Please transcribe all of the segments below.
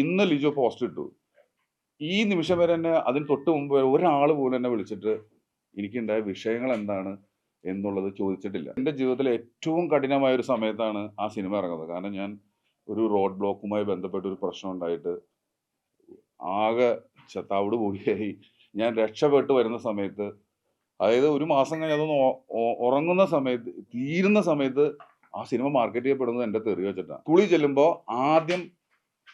ഇന്ന് ലിജോ പോസ്റ്റ് ഇട്ടു. ഈ നിമിഷം വരെ തന്നെ അതിന് തൊട്ട് മുമ്പ് വരെ ഒരാൾ പോലും എന്നെ വിളിച്ചിട്ട് എനിക്കുണ്ടായ വിഷയങ്ങൾ എന്താണ് എന്നുള്ളത് ചോദിച്ചിട്ടില്ല. എന്റെ ജീവിതത്തിലെ ഏറ്റവും കഠിനമായ ഒരു സമയത്താണ് ആ സിനിമ ഇറങ്ങുന്നത്. കാരണം ഞാൻ ഒരു റോഡ് ബ്ലോക്കുമായി ബന്ധപ്പെട്ട ഒരു പ്രശ്നം ഉണ്ടായിട്ട് ആകെ ചത്താവിട് പോയി ഞാൻ രക്ഷപ്പെട്ട് വരുന്ന സമയത്ത് അതായത് ഒരു മാസം കഴിഞ്ഞ് അതൊന്ന് ഉറങ്ങുന്ന സമയത്ത് തീരുന്ന സമയത്ത് ആ സിനിമ മാർക്കറ്റ് ചെയ്യപ്പെടുന്നത് എന്റെ തെറി വെച്ചിട്ടാണ്. കുളി ചെല്ലുമ്പോൾ ആദ്യം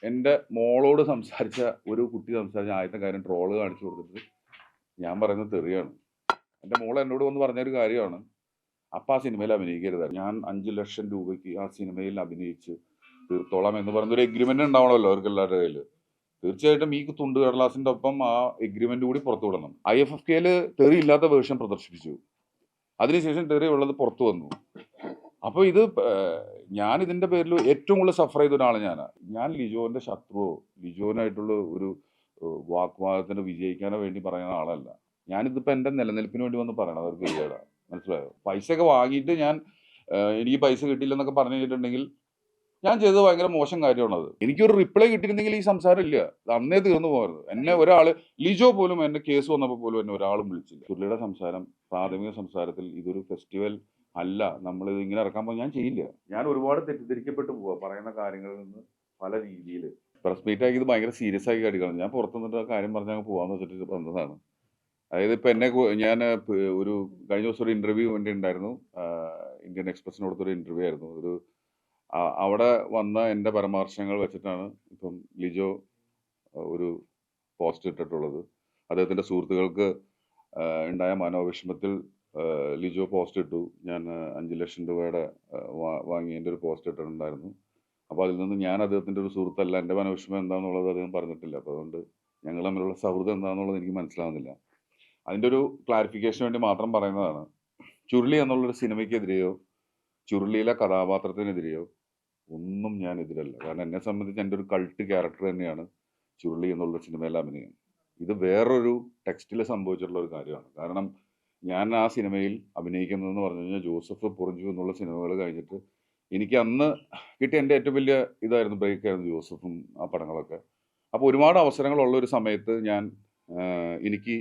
എന്റെ മോളോട് സംസാരിച്ച ഒരു കുട്ടി സംസാരിച്ച ആദ്യത്തെ കാര്യം ട്രോൾ കാണിച്ചു കൊടുത്തിട്ട് ഞാൻ പറയുന്നത് തെറിയാണ്. എന്റെ മോൾ എന്നോട് വന്ന് പറഞ്ഞൊരു കാര്യമാണ്. അപ്പം ആ സിനിമയിൽ അഭിനയിക്കരുത്. ഞാൻ അഞ്ച് ലക്ഷം രൂപയ്ക്ക് ആ സിനിമയിൽ അഭിനയിച്ച് തീർത്തോളാം എന്ന് പറഞ്ഞൊരു എഗ്രിമെന്റ് ഉണ്ടാവണമല്ലോ അവർക്ക് എല്ലാവരുടെ കയ്യിൽ തീർച്ചയായിട്ടും ഈ തുണ്ട് കടലാസിന്റെ ഒപ്പം ആ എഗ്രിമെന്റ് കൂടി പുറത്തു വിടണം. ഐ എഫ് എഫ് കെയിൽ തെറി ഇല്ലാത്ത വേർഷൻ പ്രദർശിപ്പിച്ചു. അതിനുശേഷം തെറി ഉള്ളത് പുറത്തു വന്നു. അപ്പോൾ ഇത് ഞാൻ ഇതിന്റെ പേരിൽ ഏറ്റവും കൂടുതൽ സഫർ ചെയ്ത ഒരാളാണ് ഞാൻ ഞാൻ ലിജോന്റെ ശത്രുവോ ലിജോനായിട്ടുള്ള ഒരു വാക്വാദത്തിന് വിജയിക്കാനോ വേണ്ടി പറയുന്ന ആളല്ല. ഞാനിതിപ്പോ എന്റെ നിലനിൽപ്പിന് വേണ്ടി വന്ന് പറയണത് അവർക്ക് ഇല്ലേടാ മനസ്സിലായോ? പൈസ ഒക്കെ വാങ്ങിയിട്ട് ഞാൻ എനിക്ക് പൈസ കിട്ടിയില്ലെന്നൊക്കെ പറഞ്ഞു കഴിഞ്ഞിട്ടുണ്ടെങ്കിൽ ഞാൻ ചെയ്തത് ഭയങ്കര മോശം കാര്യമാണത്. എനിക്കൊരു റിപ്ലൈ കിട്ടിയിരുന്നെങ്കിൽ ഈ സംസാരം ഇല്ല. അന്നേ തീർന്നു പോകരുത്. എന്നെ ഒരാൾ ലിജോ പോലും എന്നെ കേസ് വന്നപ്പോൾ പോലും എന്നെ ഒരാളും വിളിച്ചില്ല. ചുരുളിയുടെ സംസാരം പ്രാഥമിക സംസാരത്തിൽ ഇതൊരു ഫെസ്റ്റിവൽ അല്ല നമ്മൾ ഇങ്ങനെ ഇറക്കാൻ പോകും ഞാൻ ചെയ്യില്ല. ഞാൻ ഒരുപാട് തെറ്റിദ്ധരിക്കപ്പെട്ടു പോവാ പറയുന്ന കാര്യങ്ങളിൽ നിന്ന് പല രീതിയിൽ പ്രസ് മീറ്റ് ആക്കി ഇത് ഭയങ്കര സീരിയസ് ആക്കി കാണിക്കണം. ഞാൻ പുറത്തു നിന്നിട്ട് കാര്യം പറഞ്ഞാൽ പോവാന്ന് വെച്ചിട്ട് വന്നതാണ്. അതായത് ഇപ്പൊ എന്നെ ഞാൻ ഒരു കഴിഞ്ഞ ദിവസം ഒരു ഇന്റർവ്യൂ വേണ്ടി ഉണ്ടായിരുന്നു. ഇന്ത്യൻ എക്സ്പ്രസിന് കൊടുത്തൊരു ഇന്റർവ്യൂ ആയിരുന്നു. ഒരു അവിടെ വന്ന എന്റെ പരാമർശങ്ങൾ വെച്ചിട്ടാണ് ഇപ്പം ലിജോ ഒരു പോസ്റ്റ് ഇട്ടിട്ടുള്ളത്. അദ്ദേഹത്തിന്റെ സുഹൃത്തുക്കൾക്ക് ഉണ്ടായ മനോവിഷമത്തിൽ ലിജോ പോസ്റ്റ് ഇട്ടു. ഞാൻ അഞ്ച് ലക്ഷം രൂപയുടെ വാങ്ങി എന്റെ ഒരു പോസ്റ്റ് ഇട്ടിട്ടുണ്ടായിരുന്നു. അപ്പോൾ അതിൽ നിന്ന് ഞാൻ അദ്ദേഹത്തിന്റെ ഒരു സുഹൃത്തല്ല. എന്റെ മനോവിഷമം എന്താണെന്നുള്ളത് അദ്ദേഹം പറഞ്ഞിട്ടില്ല. അപ്പോൾ അതുകൊണ്ട് ഞങ്ങൾ തമ്മിലുള്ള സൗഹൃദം എന്താണെന്നുള്ളത് എനിക്ക് മനസ്സിലാവുന്നില്ല. അതിന്റെ ഒരു ക്ലാരിഫിക്കേഷൻ വേണ്ടി മാത്രം പറയുന്നതാണ്. ചുരുളി എന്നുള്ളൊരു സിനിമയ്ക്കെതിരെയോ ചുരുളിയിലെ കഥാപാത്രത്തിനെതിരെയോ ഒന്നും ഞാൻ എതിരല്ല. കാരണം എന്നെ സംബന്ധിച്ച് എന്റെ ഒരു കൾട്ട് ക്യാരക്ടർ തന്നെയാണ് ചുരുളി എന്നുള്ള സിനിമയിലെ അഭിനയം. ഇത് വേറൊരു ടെക്സ്റ്റിൽ സംഭവിച്ചിട്ടുള്ള ഒരു കാര്യമാണ്. കാരണം ഞാൻ ആ സിനിമയിൽ അഭിനയിക്കുന്നതെന്ന് പറഞ്ഞു കഴിഞ്ഞാൽ ജോസഫ് പൊറിഞ്ചു എന്നുള്ള സിനിമകൾ കഴിഞ്ഞിട്ട് എനിക്ക് അന്ന് കിട്ടിയ എന്റെ ഏറ്റവും വലിയ ഇതായിരുന്നു ബ്രേക്ക് ആയിരുന്നു ജോസഫും ആ പടങ്ങളൊക്കെ. അപ്പോൾ ഒരുപാട് അവസരങ്ങളുള്ള ഒരു സമയത്ത് ഞാൻ എനിക്ക്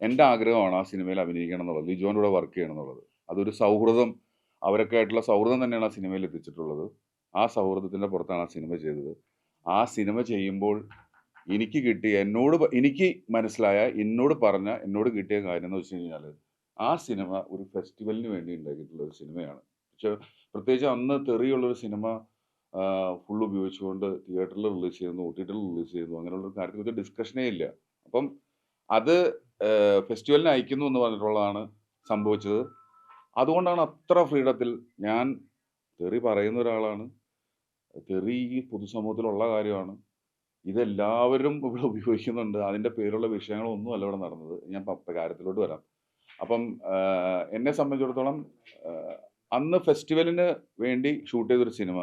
എന്റെ ആഗ്രഹമാണ് ആ സിനിമയിൽ അഭിനയിക്കണം എന്നുള്ളത്. ലിജോന്റെ കൂടെ വർക്ക് ചെയ്യണം എന്നുള്ളത്. അതൊരു സൗഹൃദം അവരൊക്കെ ആയിട്ടുള്ള സൗഹൃദം തന്നെയാണ് ആ സിനിമയിൽ എത്തിച്ചിട്ടുള്ളത്. ആ സൗഹൃദത്തിന്റെ പുറത്താണ് ആ സിനിമ ചെയ്തത്. ആ സിനിമ ചെയ്യുമ്പോൾ എനിക്ക് കിട്ടിയ എന്നോട് എനിക്ക് മനസ്സിലായ എന്നോട് പറഞ്ഞ എന്നോട് കിട്ടിയ കാര്യം എന്ന് വെച്ച് കഴിഞ്ഞാൽ ആ സിനിമ ഒരു ഫെസ്റ്റിവലിന് വേണ്ടി ഉണ്ടാക്കിയിട്ടുള്ള ഒരു സിനിമയാണ്. പക്ഷെ പ്രത്യേകിച്ച് അന്ന് തെറിയുള്ള ഒരു സിനിമ ഫുൾ ഉപയോഗിച്ചുകൊണ്ട് തിയേറ്ററിൽ റിലീസ് ചെയ്യുന്നു ഒ ടി ടിയിൽ റിലീസ് ചെയ്യുന്നു അങ്ങനെയുള്ള കാര്യത്തെക്കുറിച്ച് ഡിസ്കഷനേ ഇല്ല. അപ്പം അത് ഫെസ്റ്റിവലിന് അയക്കുന്നു എന്ന് പറഞ്ഞിട്ടുള്ളതാണ് സംഭവിച്ചത്. അതുകൊണ്ടാണ് അത്ര ഫ്രീഡത്തിൽ ഞാൻ തെറി പറയുന്ന ഒരാളാണ്. തെറി ഈ പൊതുസമൂഹത്തിലുള്ള കാര്യമാണ്. ഇതെല്ലാവരും ഇവിടെ ഉപയോഗിക്കുന്നുണ്ട്. അതിന്റെ പേരുള്ള വിഷയങ്ങളൊന്നും അല്ല ഇവിടെ നടന്നത്. ഞാൻ കാര്യത്തിലോട്ട് വരാം. അപ്പം എന്നെ സംബന്ധിച്ചിടത്തോളം അന്ന് ഫെസ്റ്റിവലിന് വേണ്ടി ഷൂട്ട് ചെയ്തൊരു സിനിമ.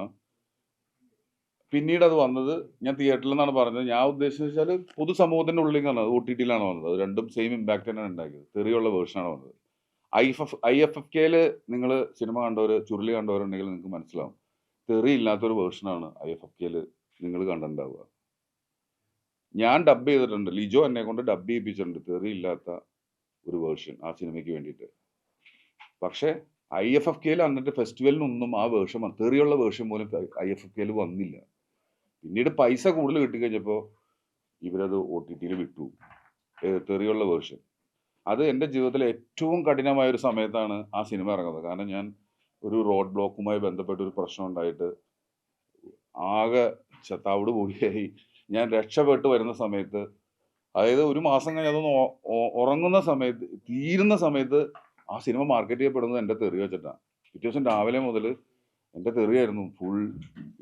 പിന്നീട് അത് വന്നത് ഞാൻ തിയേറ്ററിൽ നിന്നാണ് പറഞ്ഞത്. ഞാൻ ഉദ്ദേശിച്ചത് വെച്ചാൽ പൊതുസമൂഹത്തിന്റെ ഉള്ളിൽ നിന്നാണ് ഒ ടി ടിയിലാണ് വന്നത്. അത് രണ്ടും സെയിം ഇമ്പാക്റ്റ് തന്നെയാണ് ഉണ്ടാക്കിയത്. തെറിയുള്ള വേർഷനാണ് വന്നത്. I F I F F കെയിൽ നിങ്ങൾ സിനിമ കണ്ടവർ ചുരുളി കണ്ടവരുണ്ടെങ്കിൽ നിങ്ങൾക്ക് മനസ്സിലാവും. തെറി ഇല്ലാത്തൊരു വേർഷനാണ് ഐ എഫ് എഫ് കെയിൽ നിങ്ങൾ കണ്ടിട്ടുണ്ടാവുക. ഞാൻ ഡബ് ചെയ്തിട്ടുണ്ട്. ലിജോ എന്നെ കൊണ്ട് ഡബ് ചെയ്യിപ്പിച്ചിട്ടുണ്ട്. തെറി ഇല്ലാത്ത ഒരു വേർഷൻ ആ സിനിമയ്ക്ക് വേണ്ടിയിട്ട്. പക്ഷേ ഐ എഫ് എഫ് കെയിൽ അന്നത്തെ ഫെസ്റ്റിവലിനൊന്നും ആ വേർഷൻ തെറിയുള്ള വേർഷൻ പോലും ഐ എഫ് എഫ് കെയിൽ വന്നില്ല. പിന്നീട് പൈസ കൂടുതൽ കിട്ടിക്കഴിഞ്ഞപ്പോൾ ഇവരത് ഒ ടി ടിയിൽ വിട്ടു. തെറിയുള്ള വേർഷൻ. അത് എന്റെ ജീവിതത്തിലെ ഏറ്റവും കഠിനമായ ഒരു സമയത്താണ് ആ സിനിമ ഇറങ്ങുന്നത്. കാരണം ഞാൻ ഒരു റോഡ് ബ്ലോക്കുമായി ബന്ധപ്പെട്ട ഒരു പ്രശ്നം ഉണ്ടായിട്ട് ആകെ ചത്താവിട് പോയി ഞാൻ രക്ഷപ്പെട്ട് വരുന്ന സമയത്ത് അതായത് ഒരു മാസം കഴിഞ്ഞ് അതൊന്ന് ഉറങ്ങുന്ന സമയത്ത് തീരുന്ന സമയത്ത് ആ സിനിമ മാർക്കറ്റ് ചെയ്യപ്പെടുന്നത് എന്റെ തെറി വെച്ചിട്ടാണ് പിറ്റേ ദിവസം രാവിലെ മുതൽ എന്റെ തെറിയായിരുന്നു ഫുൾ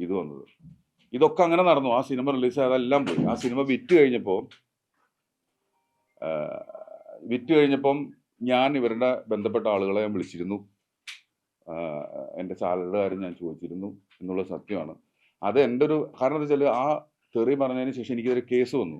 ഇത് വന്നത്. ഇതൊക്കെ അങ്ങനെ നടന്നു. ആ സിനിമ റിലീസ് അതെല്ലാം പോയി. ആ സിനിമ വിറ്റ് കഴിഞ്ഞപ്പോൾ വിറ്റ് കഴിഞ്ഞപ്പം ഞാൻ ഇവരുടെ ബന്ധപ്പെട്ട ആളുകളെ ഞാൻ വിളിച്ചിരുന്നു. എന്റെ സാലറിയുടെ കാര്യം ഞാൻ ചോദിച്ചിരുന്നു എന്നുള്ള സത്യമാണ്. അത് എന്റെ ഒരു കാരണം എന്താ വെച്ചാൽ ആ തെറി പറഞ്ഞതിന് ശേഷം എനിക്കൊരു കേസ് വന്നു.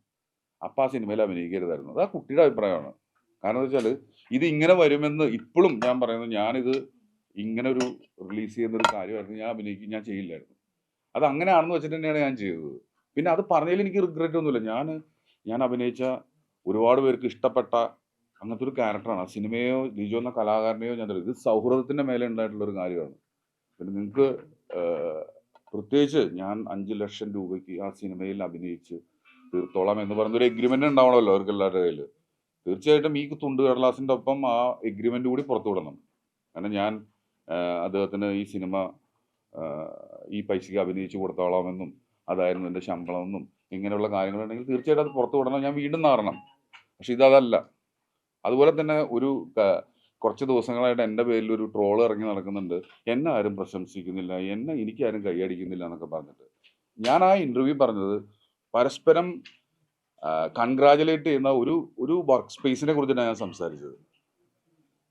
അപ്പം ആ സിനിമയിൽ അഭിനയിക്കരുതായിരുന്നു. അത് ആ കുട്ടിയുടെ അഭിപ്രായമാണ്. കാരണം എന്താ വെച്ചാൽ ഇത് ഇങ്ങനെ വരുമെന്ന് ഇപ്പോഴും ഞാൻ പറയുന്നത് ഞാനിത് ഇങ്ങനെ ഒരു റിലീസ് ചെയ്യുന്ന ഒരു കാര്യമായിരുന്നു. ഞാൻ അഭിനയിക്കും ഞാൻ ചെയ്യില്ലായിരുന്നു. അത് അങ്ങനെയാണെന്ന് വെച്ചിട്ട് തന്നെയാണ് ഞാൻ ചെയ്തത്. പിന്നെ അത് പറഞ്ഞതിൽ എനിക്ക് റിഗ്രറ്റ് ഒന്നുമില്ല. ഞാൻ ഞാൻ അഭിനയിച്ച ഒരുപാട് പേർക്ക് ഇഷ്ടപ്പെട്ട അങ്ങനത്തെ ഒരു ക്യാരക്ടറാണ് ആ സിനിമയോ ലിജോ എന്ന കലാകാരനെയോ ഞാൻ ഇത് സൗഹൃദത്തിന്റെ മേലെ ഉണ്ടായിട്ടുള്ള ഒരു കാര്യമാണ്. പിന്നെ നിങ്ങൾക്ക് പ്രത്യേകിച്ച് ഞാൻ അഞ്ച് ലക്ഷം രൂപയ്ക്ക് ആ സിനിമയിൽ അഭിനയിച്ച് തീർത്തോളാം എന്ന് പറയുന്ന ഒരു എഗ്രിമെന്റ് ഉണ്ടാവണമല്ലോ അവർക്ക് എല്ലാവരുടെ കയ്യിൽ തീർച്ചയായിട്ടും ഈ തുണ്ട് കടലാസിന്റെ ഒപ്പം ആ എഗ്രിമെന്റ് കൂടി പുറത്തു വിടണം. കാരണം ഞാൻ അദ്ദേഹത്തിന് ഈ സിനിമ ഈ പൈസയ്ക്ക് അഭിനയിച്ചു കൊടുത്തോളാമെന്നും അതായിരുന്നു എന്റെ ശമ്പളമെന്നും ഇങ്ങനെയുള്ള കാര്യങ്ങളുണ്ടെങ്കിൽ തീർച്ചയായിട്ടും അത് പുറത്തു വിടണം. ഞാൻ വീണ്ടും നാറണം. പക്ഷെ ഇതല്ല അതുപോലെ തന്നെ ഒരു കുറച്ച് ദിവസങ്ങളായിട്ട് എന്റെ പേരിൽ ഒരു ട്രോൾ ഇറങ്ങി നടക്കുന്നുണ്ട്. എന്നെ ആരും പ്രശംസിക്കുന്നില്ല. എന്നെ എനിക്കാരും കൈയടിക്കുന്നില്ല എന്നൊക്കെ പറഞ്ഞിട്ട്. ഞാൻ ആ ഇന്റർവ്യൂ പറഞ്ഞത് പരസ്പരം കൺഗ്രാജുലേറ്റ് ചെയ്യുന്ന ഒരു ഒരു വർക്ക് സ്പേസിനെ കുറിച്ചിട്ടാണ് ഞാൻ സംസാരിച്ചത്.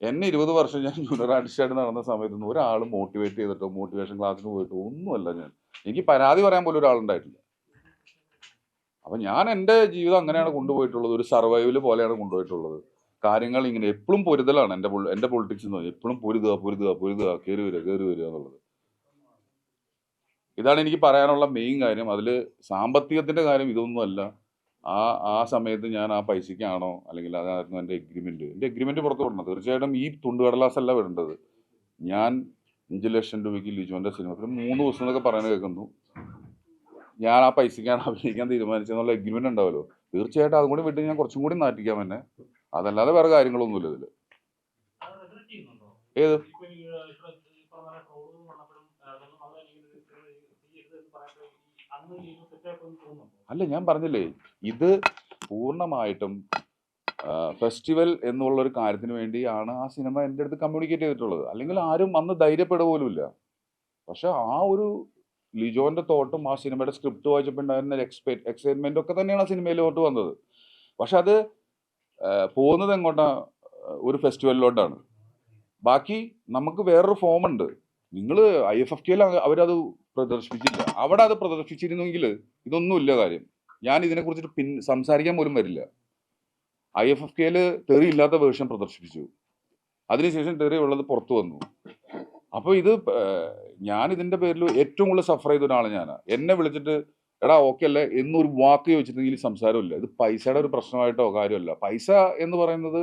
എന്നെ ഇരുപത് വർഷം ഞാൻ ജൂനിയർ ആർട്ടിസ്റ്റായിട്ട് നടന്ന സമയത്തൊന്നും ഒരാൾ മോട്ടിവേറ്റ് ചെയ്തിട്ടോ മോട്ടിവേഷൻ ക്ലാസ്സിന് പോയിട്ടോ ഒന്നുമല്ല ഞാൻ. എനിക്ക് പരാതി പറയാൻ പോലും ഒരാളുണ്ടായിട്ടില്ല. അപ്പം ഞാൻ എന്റെ ജീവിതം അങ്ങനെയാണ് കൊണ്ടുപോയിട്ടുള്ളത്. ഒരു സർവൈവൽ പോലെയാണ് കൊണ്ടുപോയിട്ടുള്ളത്. കാര്യങ്ങൾ ഇങ്ങനെ എപ്പോഴും പൊരുതലാണ് എന്റെ എന്റെ പൊളിറ്റിക്സ് എന്ന് പറഞ്ഞാൽ എപ്പോഴും പൊരുതുക പൊരുതുക പൊരുതുക കയറി വരിക കയറി വരിക എന്നുള്ളത്. ഇതാണ് എനിക്ക് പറയാനുള്ള മെയിൻ കാര്യം. അതിൽ സാമ്പത്തികത്തിന്റെ കാര്യം ഇതൊന്നുമല്ല ആ ആ സമയത്ത് ഞാൻ ആ പൈസയ്ക്കാണോ അല്ലെങ്കിൽ അതായിരുന്നു എന്റെ എഗ്രിമെന്റ് എന്റെ എഗ്രിമെന്റ് പുറത്ത് വിടണം. തീർച്ചയായിട്ടും ഈ തുണ്ടുകടലാസ് അല്ല വിടേണ്ടത് ഞാൻ അഞ്ച് ലക്ഷം രൂപയ്ക്ക് ലിജോന്റെ സിനിമ മൂന്ന് ദിവസം എന്നൊക്കെ പറയാൻ കേൾക്കുന്നു. ഞാൻ ആ പൈസയ്ക്കാണ് അഭിനയിക്കാൻ തീരുമാനിച്ചതെന്നുള്ള എഗ്രിമെന്റ് ഉണ്ടാവുമല്ലോ തീർച്ചയായിട്ടും അതും കൂടി വിട്ട് ഞാൻ കുറച്ചും കൂടി നാട്ടിക്കാം എന്നെ. അതല്ലാതെ വേറെ കാര്യങ്ങളൊന്നുമില്ല ഇതിൽ ഏത് ഇപ്പൊ ഈ, ഏഹ്, ഇവിടെ ഈ പറഞ്ഞ ട്രോളുകൾ വന്നപ്പോഴും, ഏഹ്, അതൊന്നും വളരെ ഇങ്ങനെ ഒരു ചെയ്യരുത് എന്ന് പറഞ്ഞപ്പോൾ ഈ അന്ന് ഈ ഇത് തെറ്റായിപ്പോയി എന്ന് തോന്നുന്നുണ്ടോ? അല്ല ഞാൻ പറഞ്ഞില്ലേ ഇത് പൂർണമായിട്ടും ഫെസ്റ്റിവൽ എന്നുള്ള ഒരു കാര്യത്തിന് വേണ്ടിയാണ് ആ സിനിമ എന്റെ അടുത്ത് കമ്മ്യൂണിക്കേറ്റ് ചെയ്തിട്ടുള്ളത്. അല്ലെങ്കിൽ ആരും അന്ന് ധൈര്യപ്പെടുക പോലുമില്ല. പക്ഷെ ആ ഒരു ലിജോന്റെ തോട്ടും ആ സിനിമയുടെ സ്ക്രിപ്റ്റ് വായിച്ചപ്പോൾ ഉണ്ടായിരുന്ന എക്സ്പെ എക്സൈറ്റ്മെന്റ് ഒക്കെ തന്നെയാണ് ആ സിനിമയിലോട്ട് വന്നത്. പക്ഷെ അത് പോകുന്നത് എങ്ങോട്ടാ? ഒരു ഫെസ്റ്റിവലിലോട്ടാണ്. ബാക്കി നമുക്ക് വേറൊരു ഫോം ഉണ്ട്. നിങ്ങൾ ഐ എഫ് എഫ് കെയിൽ അവരത് പ്രദർശിപ്പിച്ചില്ല. അവിടെ അത് പ്രദർശിപ്പിച്ചിരുന്നെങ്കിൽ ഇതൊന്നുമില്ല കാര്യം. ഞാൻ ഇതിനെക്കുറിച്ചിട്ട് പിൻ സംസാരിക്കാൻ പോലും വരില്ല. ഐ എഫ് എഫ് കെയിൽ തെറി ഇല്ലാത്ത വേർഷൻ പ്രദർശിപ്പിച്ചു. അതിനുശേഷം തെറി ഉള്ളത് പുറത്തു വന്നു. അപ്പോൾ ഇത് ഞാൻ ഇതിന്റെ പേരിൽ ഏറ്റവും കൂടുതൽ സഫർ ചെയ്ത ഒരാളാണ് ഞാൻ എന്നെ വിളിച്ചിട്ട് എടാ ഓക്കെ അല്ലേ? എന്നൊരു വാക്ക് ചോദിച്ചിട്ടുണ്ടെങ്കിൽ സംസാരമില്ല. ഇത് പൈസയുടെ ഒരു പ്രശ്നമായിട്ടോ കാര്യമല്ല. പൈസ എന്ന് പറയുന്നത്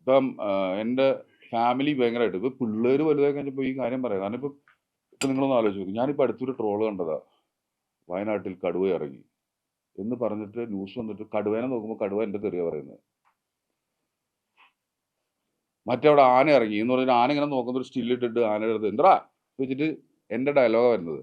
ഇപ്പം എന്റെ ഫാമിലി ഭയങ്കരമായിട്ട് ഇപ്പം പിള്ളേർ വലുതായി കഴിഞ്ഞപ്പോൾ ഈ കാര്യം പറയാം. കാരണം ഇപ്പം ഇപ്പം നിങ്ങളൊന്ന് ആലോചിച്ച് നോക്കും. ഞാനിപ്പോൾ അടുത്തൊരു ട്രോൾ കണ്ടതാ. വയനാട്ടിൽ കടുവ ഇറങ്ങി. എന്ന് പറഞ്ഞിട്ട് ന്യൂസ് വന്നിട്ട് കടുവേനെ നോക്കുമ്പോൾ കടുവ എന്റെ തെറിയ പറയുന്നത് മറ്റവിടെ ആന ഇറങ്ങി. എന്ന് പറഞ്ഞിട്ട് ആന ഇങ്ങനെ നോക്കുന്ന സ്റ്റില്ലിട്ടിട്ട് ആനയുടെ അടുത്ത് എന്താ വെച്ചിട്ട് എന്റെ ഡയലോഗാണ് വരുന്നത്.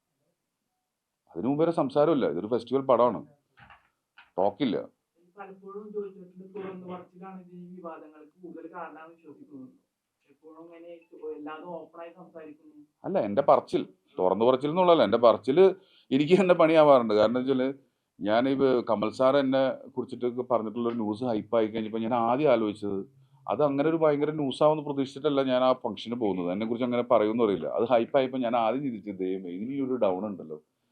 അതിനു മുമ്പ് വരെ സംസാരമില്ല ഇതൊരു ഫെസ്റ്റിവൽ പടമാണ്. ടോക്കില്ല പലപ്പോഴും ചോദിച്ചിട്ടുണ്ട് തുറന്നു പറച്ചിലാണ് ഈ വിവാദങ്ങൾക്ക് കൂടുതൽ കാരണമെന്ന് വിശ്വസിക്കുന്നു എപ്പോഴും ഇങ്ങനെ എല്ലാതും ഓപ്പണായി സംസാരിക്കുന്നു. അല്ല എന്റെ പറച്ചിൽ. തുറന്നു പറച്ചിൽ എന്നുള്ളതല്ല. എന്റെ പറച്ചിൽ എനിക്ക് തന്നെ പണിയാവാറുണ്ട്. കാരണം വെച്ചാൽ ഞാൻ ഈ കമൽ സാർ എന്നെ കുറിച്ചിട്ട് പറഞ്ഞിട്ടുള്ള ഒരു ന്യൂസ് ആയി കഴിഞ്ഞപ്പോൾ ഞാൻ ആദ്യം ആലോചിച്ചത് അത് അങ്ങനെ ഒരു ഭയങ്കര ന്യൂസ് ന്യൂസാവെന്ന് പ്രതീക്ഷിച്ചിട്ടല്ല ഞാൻ ആ ഫംഗ്ഷന് പോകുന്നത്. എന്നെ കുറിച്ച് അങ്ങനെ പറയുമെന്ന് അറിയില്ല. അത് ഹൈപ്പായപ്പോൾ ഞാൻ ആദ്യം ചിന്തിച്ചത് ദൈവമേ ഇതിനൊരു ഡൗൺ ഉണ്ടല്ലോ.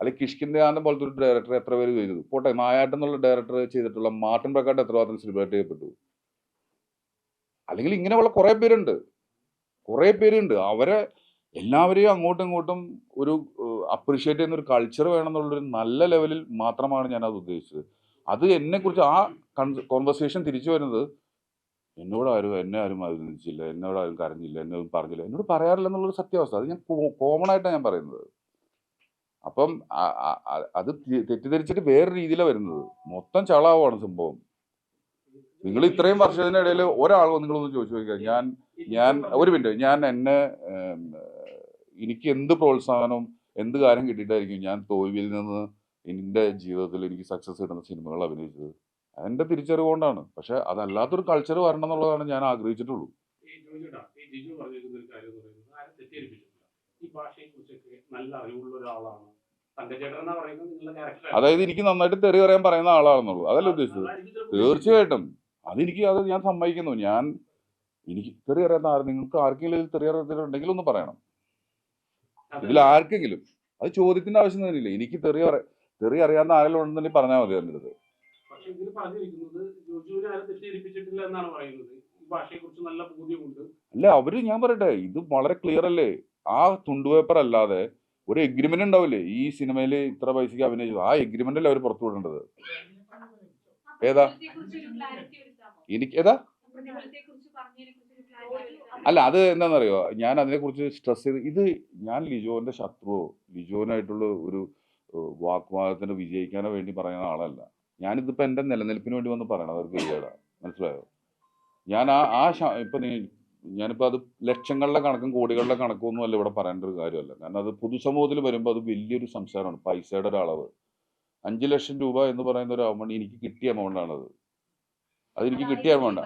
അല്ലെങ്കിൽ കിഷ്കിന്ദാനം പോലത്തെ ഒരു ഡയറക്ടർ എത്ര പേര് ചെയ്തു? പോട്ടെ നായാട്ടം എന്നുള്ള ഡയറക്ടർ ചെയ്തിട്ടുള്ള മാർട്ടിൻ പ്രക്കാട്ട് എത്രമാത്രം സെലിബ്രേറ്റ് ചെയ്യപ്പെട്ടു? അല്ലെങ്കിൽ ഇങ്ങനെയുള്ള കുറേ പേരുണ്ട്. കുറേ പേരുണ്ട്. അവരെ എല്ലാവരെയും അങ്ങോട്ടും ഇങ്ങോട്ടും ഒരു അപ്രീഷിയേറ്റ് ചെയ്യുന്ന ഒരു കൾച്ചർ വേണമെന്നുള്ളൊരു നല്ല ലെവലിൽ മാത്രമാണ് ഞാൻ അത് ഉദ്ദേശിച്ചത്. അത് എന്നെക്കുറിച്ച് ആ കോൺവെർസേഷൻ തിരിച്ചു വരുന്നത് എന്നോട് ആരും എന്നെ ആരും അഭിനന്ദിച്ചില്ല എന്നോട് ആരും കരഞ്ഞില്ല എന്നോട് പറഞ്ഞില്ല എന്നോട് പറയാറില്ല എന്നുള്ളൊരു സത്യാവസ്ഥ. അത് ഞാൻ കോമൺ ആയിട്ടാണ് ഞാൻ പറയുന്നത്. അപ്പം അത് തെറ്റിദ്ധരിച്ചിട്ട് വേറെ രീതിയിലാണ് വരുന്നത്. മൊത്തം ചളാവാണ് സംഭവം. നിങ്ങൾ ഇത്രയും വർഷത്തിനിടയിൽ ഒരാളോ നിങ്ങളൊന്ന് ചോദിച്ചു നോക്കിയാൽ ഞാൻ ഞാൻ ഒരു മിനിറ്റ്. ഞാൻ എന്നെ എനിക്ക് എന്ത് പ്രോത്സാഹനവും എന്ത് കാര്യം കിട്ടിയിട്ടായിരിക്കും ഞാൻ തോൽവിയിൽ നിന്ന് എന്റെ ജീവിതത്തിൽ എനിക്ക് സക്സസ് കിട്ടുന്ന സിനിമകൾ അഭിനയിച്ചത്? അതെന്റെ തിരിച്ചറിവ് കൊണ്ടാണ്. പക്ഷെ അതല്ലാത്തൊരു കൾച്ചർ വരണം എന്നുള്ളതാണ് ഞാൻ ആഗ്രഹിച്ചിട്ടുള്ളൂ. ഈ ഭാഷയെ കുറിച്ചൊക്കെ നല്ല അറിവുള്ള ഒരാളാണ്. അതായത് എനിക്ക് നന്നായിട്ട് തെറി പറയാൻ പറയുന്ന ആളാണെന്നുള്ളൂ. അതല്ല ഉദ്ദേശിച്ചത്? തീർച്ചയായിട്ടും. അതെനിക്ക് അത് ഞാൻ സമ്മതിക്കുന്നു. ഞാൻ എനിക്ക് തെറി അറിയാത്ത ആരും നിങ്ങൾക്ക് ആർക്കെങ്കിലും തെറി അറിയത്തിലുണ്ടെങ്കിൽ ഒന്ന് പറയണം. ഇതിൽ ആർക്കെങ്കിലും. അത് ചോദ്യത്തിന്റെ ആവശ്യം തന്നെയില്ല. എനിക്ക് തെറി അറിയ തെറി അറിയാവുന്ന ആരെങ്കിലും ഉണ്ടെന്നുണ്ടെങ്കിൽ പറഞ്ഞാൽ മതി എന്റെ അടുത്ത് അല്ല അവർ ഞാൻ പറയട്ടെ. ഇത് വളരെ ക്ലിയർ അല്ലേ? ആ തുണ്ടുപേപ്പർ അല്ലാതെ ഒരു എഗ്രിമെന്റ് ഉണ്ടാവില്ലേ? ഈ സിനിമയിൽ ഇത്ര പൈസക്ക് അഭിനയിച്ചു. ആ എഗ്രിമെന്റ് അല്ലേ അവർ പുറത്തു വിടേണ്ടത്? ഏതാ? എനിക്ക് ഏതാ? അല്ല അത് എന്താണെന്നറിയോ? ഞാൻ അതിനെക്കുറിച്ച് സ്ട്രെസ് ചെയ്ത് ഇത് ഞാൻ ലിജോന്റെ ശത്രുവോ? ലിജോനായിട്ടുള്ള ഒരു വാക്വാദത്തിന് വിജയിക്കാനോ വേണ്ടി പറയുന്ന ആളല്ല. ഞാനിതിപ്പോ എന്റെ നിലനിൽപ്പിന് വേണ്ടി വന്ന് പറയണം അവർക്ക് മനസ്സിലായോ? ഞാൻ ആ ആ ഇപ്പൊ നീ ഞാനിപ്പോ അത് ലക്ഷങ്ങളുടെ കണക്കും കോടികളുടെ കണക്കും ഒന്നും അല്ല ഇവിടെ പറയേണ്ട ഒരു കാര്യമല്ല. കാരണം അത് പൊതുസമൂഹത്തിൽ വരുമ്പോൾ അത് വലിയൊരു സംസാരമാണ് പൈസയുടെ ഒരളവ്. അഞ്ച് ലക്ഷം രൂപ എന്ന് പറയുന്ന ഒരു അമൗണ്ട് എനിക്ക് കിട്ടിയ amount ആണത്. അത് എനിക്ക് കിട്ടിയ എമൗണ്ട്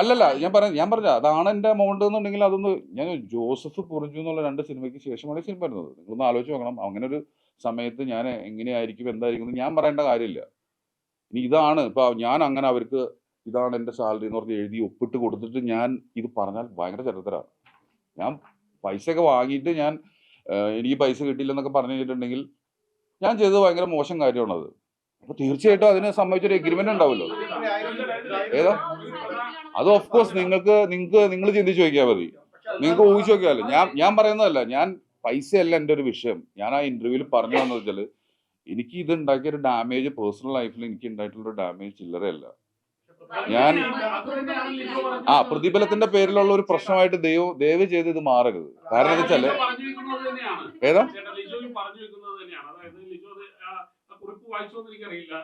അല്ലല്ല ഞാൻ പറഞ്ഞ ഞാൻ പറഞ്ഞ അതാണ് എന്റെ എമൗണ്ട് എന്നുണ്ടെങ്കിൽ അതൊന്ന് ഞാൻ ജോസഫ് പൊറിഞ്ചു എന്നുള്ള രണ്ട് സിനിമയ്ക്ക് ശേഷമാണ് ഈ സിനിമ വരുന്നത്. നിങ്ങളൊന്ന് ആലോചിച്ച് നോക്കണം. അങ്ങനെ ഒരു സമയത്ത് ഞാൻ എങ്ങനെയായിരിക്കും എന്തായിരിക്കും ഞാൻ പറയേണ്ട കാര്യമില്ല. ഇനി ഇതാണ് ഇപ്പം ഞാൻ അങ്ങനെ അവർക്ക് ഇതാണ് എന്റെ സാലറി എന്ന് പറഞ്ഞ് എഴുതി ഒപ്പിട്ട് കൊടുത്തിട്ട് ഞാൻ ഇത് പറഞ്ഞാൽ ഭയങ്കര ചരിത്രമാണ്. ഞാൻ പൈസയൊക്കെ വാങ്ങിയിട്ട് ഞാൻ എനിക്ക് പൈസ കിട്ടിയില്ലെന്നൊക്കെ പറഞ്ഞു കഴിഞ്ഞിട്ടുണ്ടെങ്കിൽ ഞാൻ ചെയ്തത് ഭയങ്കര മോശം കാര്യമാണത് അപ്പൊ തീർച്ചയായിട്ടും അതിനെ സംബന്ധിച്ചൊരു എഗ്രിമെന്റ് ഉണ്ടാവുമല്ലോ. ഏതാ? അത് ഓഫ് കോഴ്സ് നിങ്ങൾക്ക് നിങ്ങൾക്ക് നിങ്ങൾ ചിന്തിച്ച് നോക്കിയാൽ മതി. നിങ്ങൾക്ക് ഊഹിച്ച് നോക്കിയാലോ? ഞാൻ ഞാൻ പറയുന്നതല്ല ഞാൻ പൈസയല്ല എന്റെ ഒരു വിഷയം. ഞാൻ ആ ഇന്റർവ്യൂവിൽ പറഞ്ഞു വന്നത് വെച്ചാൽ എനിക്ക് ഇത് ഉണ്ടാക്കിയ ഒരു ഡാമേജ് പേഴ്സണൽ ലൈഫിൽ എനിക്ക് ഉണ്ടായിട്ടുള്ള ഒരു ഡാമേജ് ചില്ലറയല്ല. ഞാൻ- ആ പ്രതിഫലത്തിന്റെ പേരിലുള്ള ഒരു പ്രശ്നമായിട്ട് ദൈവം ദയവ് ചെയ്ത് ഇത് മാറരുത്. കാരണം വെച്ചാൽ ഏതാ?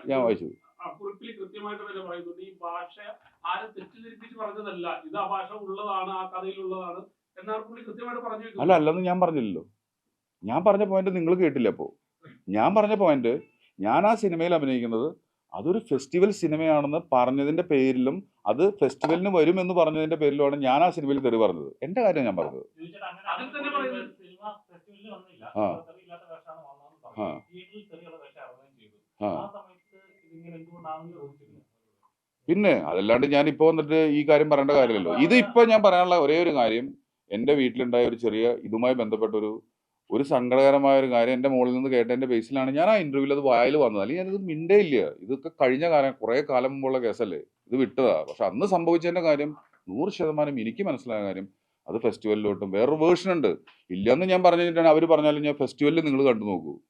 ഞാൻ വായിച്ചു. കുറിപ്പിൽ കൃത്യമായിട്ട് തന്നെ പറയുന്നുണ്ട് ഈ ഭാഷ ആരെ തെറ്റിദ്ധരിപ്പിച്ച് പറഞ്ഞതല്ല ഇത് ആ ഭാഷ ഉള്ളതാണ് ആ കഥയിലുള്ളതാണ് എന്നാണ് പുള്ളി കൃത്യമായിട്ട് പറഞ്ഞു അല്ല അല്ലെന്ന് ഞാൻ പറഞ്ഞില്ലല്ലോ. ഞാൻ പറഞ്ഞ പോയിന്റ് നിങ്ങൾ കേട്ടില്ല അപ്പോ. ഞാൻ പറഞ്ഞ പോയിന്റ് ഞാൻ ആ സിനിമയിൽ അഭിനയിക്കുന്നത് അതൊരു ഫെസ്റ്റിവൽ സിനിമയാണെന്ന് പറഞ്ഞതിന്റെ പേരിലും അത് ഫെസ്റ്റിവലിന് വരുമെന്ന് എന്ന് പറഞ്ഞതിന്റെ പേരിലുമാണ് ഞാൻ ആ സിനിമയിൽ തെറി പറഞ്ഞത്. എന്റെ കാര്യം ഞാൻ പറഞ്ഞത്. ആ. ആ. പിന്നെ അതല്ലാണ്ട് ഞാൻ ഇപ്പൊ വന്നിട്ട് ഈ കാര്യം പറയേണ്ട കാര്യമല്ലോ ഇത് ഇപ്പൊ ഞാൻ പറയാനുള്ള ഒരേ ഒരു കാര്യം എന്റെ വീട്ടിലുണ്ടായ ഒരു ചെറിയ ഇതുമായി ബന്ധപ്പെട്ട ഒരു ഒരു സങ്കടകരമായ ഒരു കാര്യം എന്റെ മുകളിൽ നിന്ന് കേട്ട എന്റെ ബേസിലാണ് ഞാൻ ആ ഇന്റർവ്യൂവിൽ അത് വായിൽ വന്നത്. അല്ലെങ്കിൽ ഞാനിത് മിണ്ടേ ഇല്ല ഇതൊക്കെ കഴിഞ്ഞ കാലം കുറേ കാലം മുമ്പുള്ള കേസല്ലേ? ഇത് വിട്ടതാ. പക്ഷെ അന്ന് സംഭവിച്ചതിന്റെ കാര്യം നൂറ് ശതമാനം എനിക്ക് മനസ്സിലായ കാര്യം അത് ഫെസ്റ്റിവലിലോട്ടും വേറൊരു വേർഷൻ ഉണ്ട്. ഇല്ലെന്ന് ഞാൻ പറഞ്ഞു കഴിഞ്ഞിട്ടാണ് അവർ പറഞ്ഞാലും ഞാൻ ഫെസ്റ്റിവലിൽ നിങ്ങൾ കണ്ടു നോക്കൂ.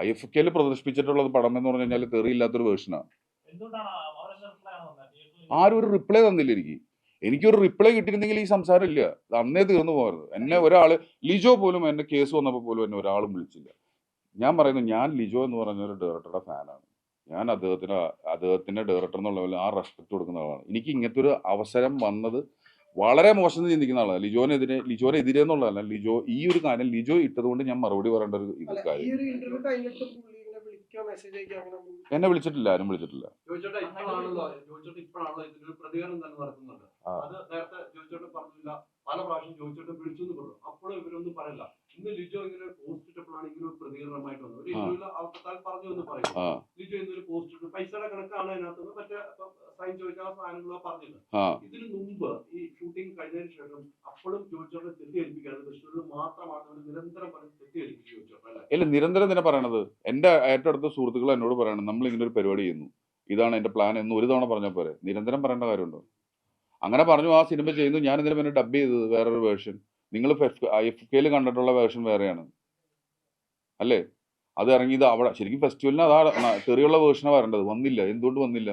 ഐ എഫ് കെയിൽ പ്രദർശിപ്പിച്ചിട്ടുള്ളത് പടം എന്ന് പറഞ്ഞു കഴിഞ്ഞാൽ തെറിയില്ലാത്തൊരു വേർഷനാണ്. ആരും ഒരു റിപ്ലൈ തന്നില്ല എനിക്ക്. എനിക്കൊരു റിപ്ലൈ കിട്ടിയിരുന്നെങ്കിൽ ഈ സംസാരം ഇല്ല. അന്നേ തീർന്നു പോകരുത്. എന്നെ ഒരാൾ ലിജോ പോലും എന്നെ കേസ് വന്നപ്പോൾ പോലും എന്നെ ഒരാളും വിളിച്ചില്ല. ഞാൻ പറയുന്നു ഞാൻ ലിജോ എന്ന് പറഞ്ഞ ഒരു ഡയറക്ടറുടെ ഫാനാണ് ഞാൻ അദ്ദേഹത്തിന് അദ്ദേഹത്തിന്റെ ഡയറക്ടർ എന്നുള്ള ആ റെസ്പെക്ട് കൊടുക്കുന്ന ആളാണ്. എനിക്ക് ഇങ്ങനത്തെ ഒരു അവസരം വന്നത് വളരെ മോശം ചിന്തിക്കുന്ന ആളാണ്. ലിജോനെതിരെ ലിജോനെതിരെ എന്നുള്ളതല്ല ലിജോ ഈ ഒരു കാര്യം ലിജോ ഇട്ടതുകൊണ്ട് ഞാൻ മറുപടി പറയേണ്ട ഒരു ഇത് കാര്യം എന്നെ വിളിച്ചിട്ടില്ല ആരും വിളിച്ചിട്ടില്ല. ചോദിച്ചോട്ടെ ഇപ്പോഴാണല്ലോ ജോയിച്ചേട്ടൻ ഇപ്പോഴാണല്ലോ ഇതിനൊരു പ്രതികരണം തന്നെ നടത്തുന്നുണ്ട് ആ. അത് നേരത്തെ ജോയിച്ചേട്ടൻ പറഞ്ഞില്ല പല പ്രാവശ്യം ജോയിച്ചേട്ടൻ വിളിച്ചു എന്ന് പറഞ്ഞു. അപ്പോഴും ഇവരൊന്നും പറയില്ല. ഇന്ന് ലിജോ ഇങ്ങനെ ഒരു പോസ്റ്റ് ഇട്ടപ്പോഴാണ് ഇങ്ങനെ ഒരു പ്രതികരണമായിട്ട് വന്നത്. ഒരു അവസാനം പറഞ്ഞു എന്ന് പറയും ലിജോ ഇന്നൊരു പോസ്റ്റ് ഇട്ടു. പൈസയുടെ കണക്കാണ് അതിനകത്ത് മറ്റേ സൈൻ ചോദിച്ച ആ സാധനങ്ങളോ പറഞ്ഞത്. ഇതിനു മുമ്പ് ഈ ഷൂട്ടിംഗ് കഴിഞ്ഞതിന് ശേഷം അപ്പോഴും ജോയിച്ചോട്ടെ തെറ്റിദ്ധരിപ്പിക്കാണ് തൃശ്ശൂരിൽ മാത്രമാണ് നിരന്തരം പറഞ്ഞ് തെറ്റിദ്ധരിപ്പിക്കും ജോയിച്ചേട്ടൻ അല്ലേ? ഇല്ല നിരന്തരം തന്നെ പറയണത്. എന്റെ ഏറ്റവും അടുത്ത സുഹൃത്തുക്കൾ എന്നോട് പറയണം നമ്മൾ ഇങ്ങനെ ഒരു പരിപാടി ചെയ്യുന്നു. ഇതാണ് എന്റെ പ്ലാൻ എന്ന് ഒരു തവണ പറഞ്ഞാൽ പോരെ. നിരന്തരം പറയേണ്ട കാര്യമുണ്ടോ? അങ്ങനെ പറഞ്ഞു ആ സിനിമ ചെയ്യുന്നു. ഞാൻ ഇതിന് പിന്നെ ഡബ് ചെയ്തത് വേറൊരു വേർഷൻ നിങ്ങൾ എഫ് കെയിൽ കണ്ടിട്ടുള്ള വേർഷൻ വേറെയാണ്. അല്ലേ? അത് ഇറങ്ങിയത് അവിടെ ശരിക്കും ഫെസ്റ്റിവലിന് അതാ ചെറിയുള്ള വേർഷനാണ് വരേണ്ടത്. വന്നില്ല. എന്തുകൊണ്ട് വന്നില്ല?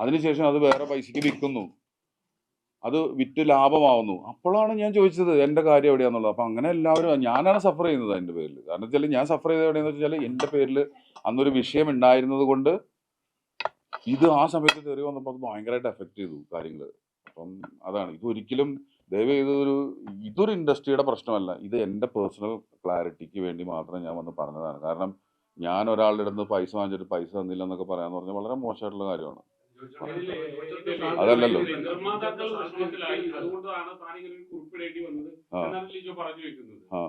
അതിനുശേഷം അത് വേറെ പൈസക്ക് വിൽക്കുന്നു. അത് വിറ്റ് ലാഭമാവുന്നു. അപ്പോഴാണ് ഞാൻ ചോദിച്ചത് എന്റെ കാര്യം എവിടെയാണെന്നുള്ളത് അപ്പം അങ്ങനെ എല്ലാവരും ഞാനാണ് സഫർ ചെയ്യുന്നത് എന്റെ പേരിൽ. കാരണം വെച്ചാൽ ഞാൻ സഫർ ചെയ്തത് എവിടെയെന്ന് വെച്ചാൽ എന്റെ പേരിൽ അന്നൊരു വിഷയം ഉണ്ടായിരുന്നത് കൊണ്ട് ഇത് ആ സമയത്ത് തെറി വന്നപ്പോൾ അത് ഭയങ്കരമായിട്ട് എഫക്റ്റ് ചെയ്തു കാര്യങ്ങൾ അപ്പം അതാണ്. ഇത് ഒരിക്കലും ദയവ് ഇതൊരു ഇതൊരു ഇൻഡസ്ട്രിയുടെ പ്രശ്നമല്ല. ഇത് എന്റെ പേഴ്സണൽ ക്ലാരിറ്റിക്ക് വേണ്ടി മാത്രം ഞാൻ വന്ന് പറഞ്ഞതാണ്. കാരണം ഞാൻ ഒരാളുടെ അടുത്ത് പൈസ വാങ്ങിച്ചിട്ട് പൈസ തന്നില്ല എന്നൊക്കെ പറയാന്ന് പറഞ്ഞാൽ വളരെ മോശമായിട്ടുള്ള കാര്യമാണ്. അതല്ലല്ലോ. അതുകൊണ്ടാണ് താനിങ്ങനെ ഒരു കുറിപ്പിടേണ്ടി വന്നത്. ആ.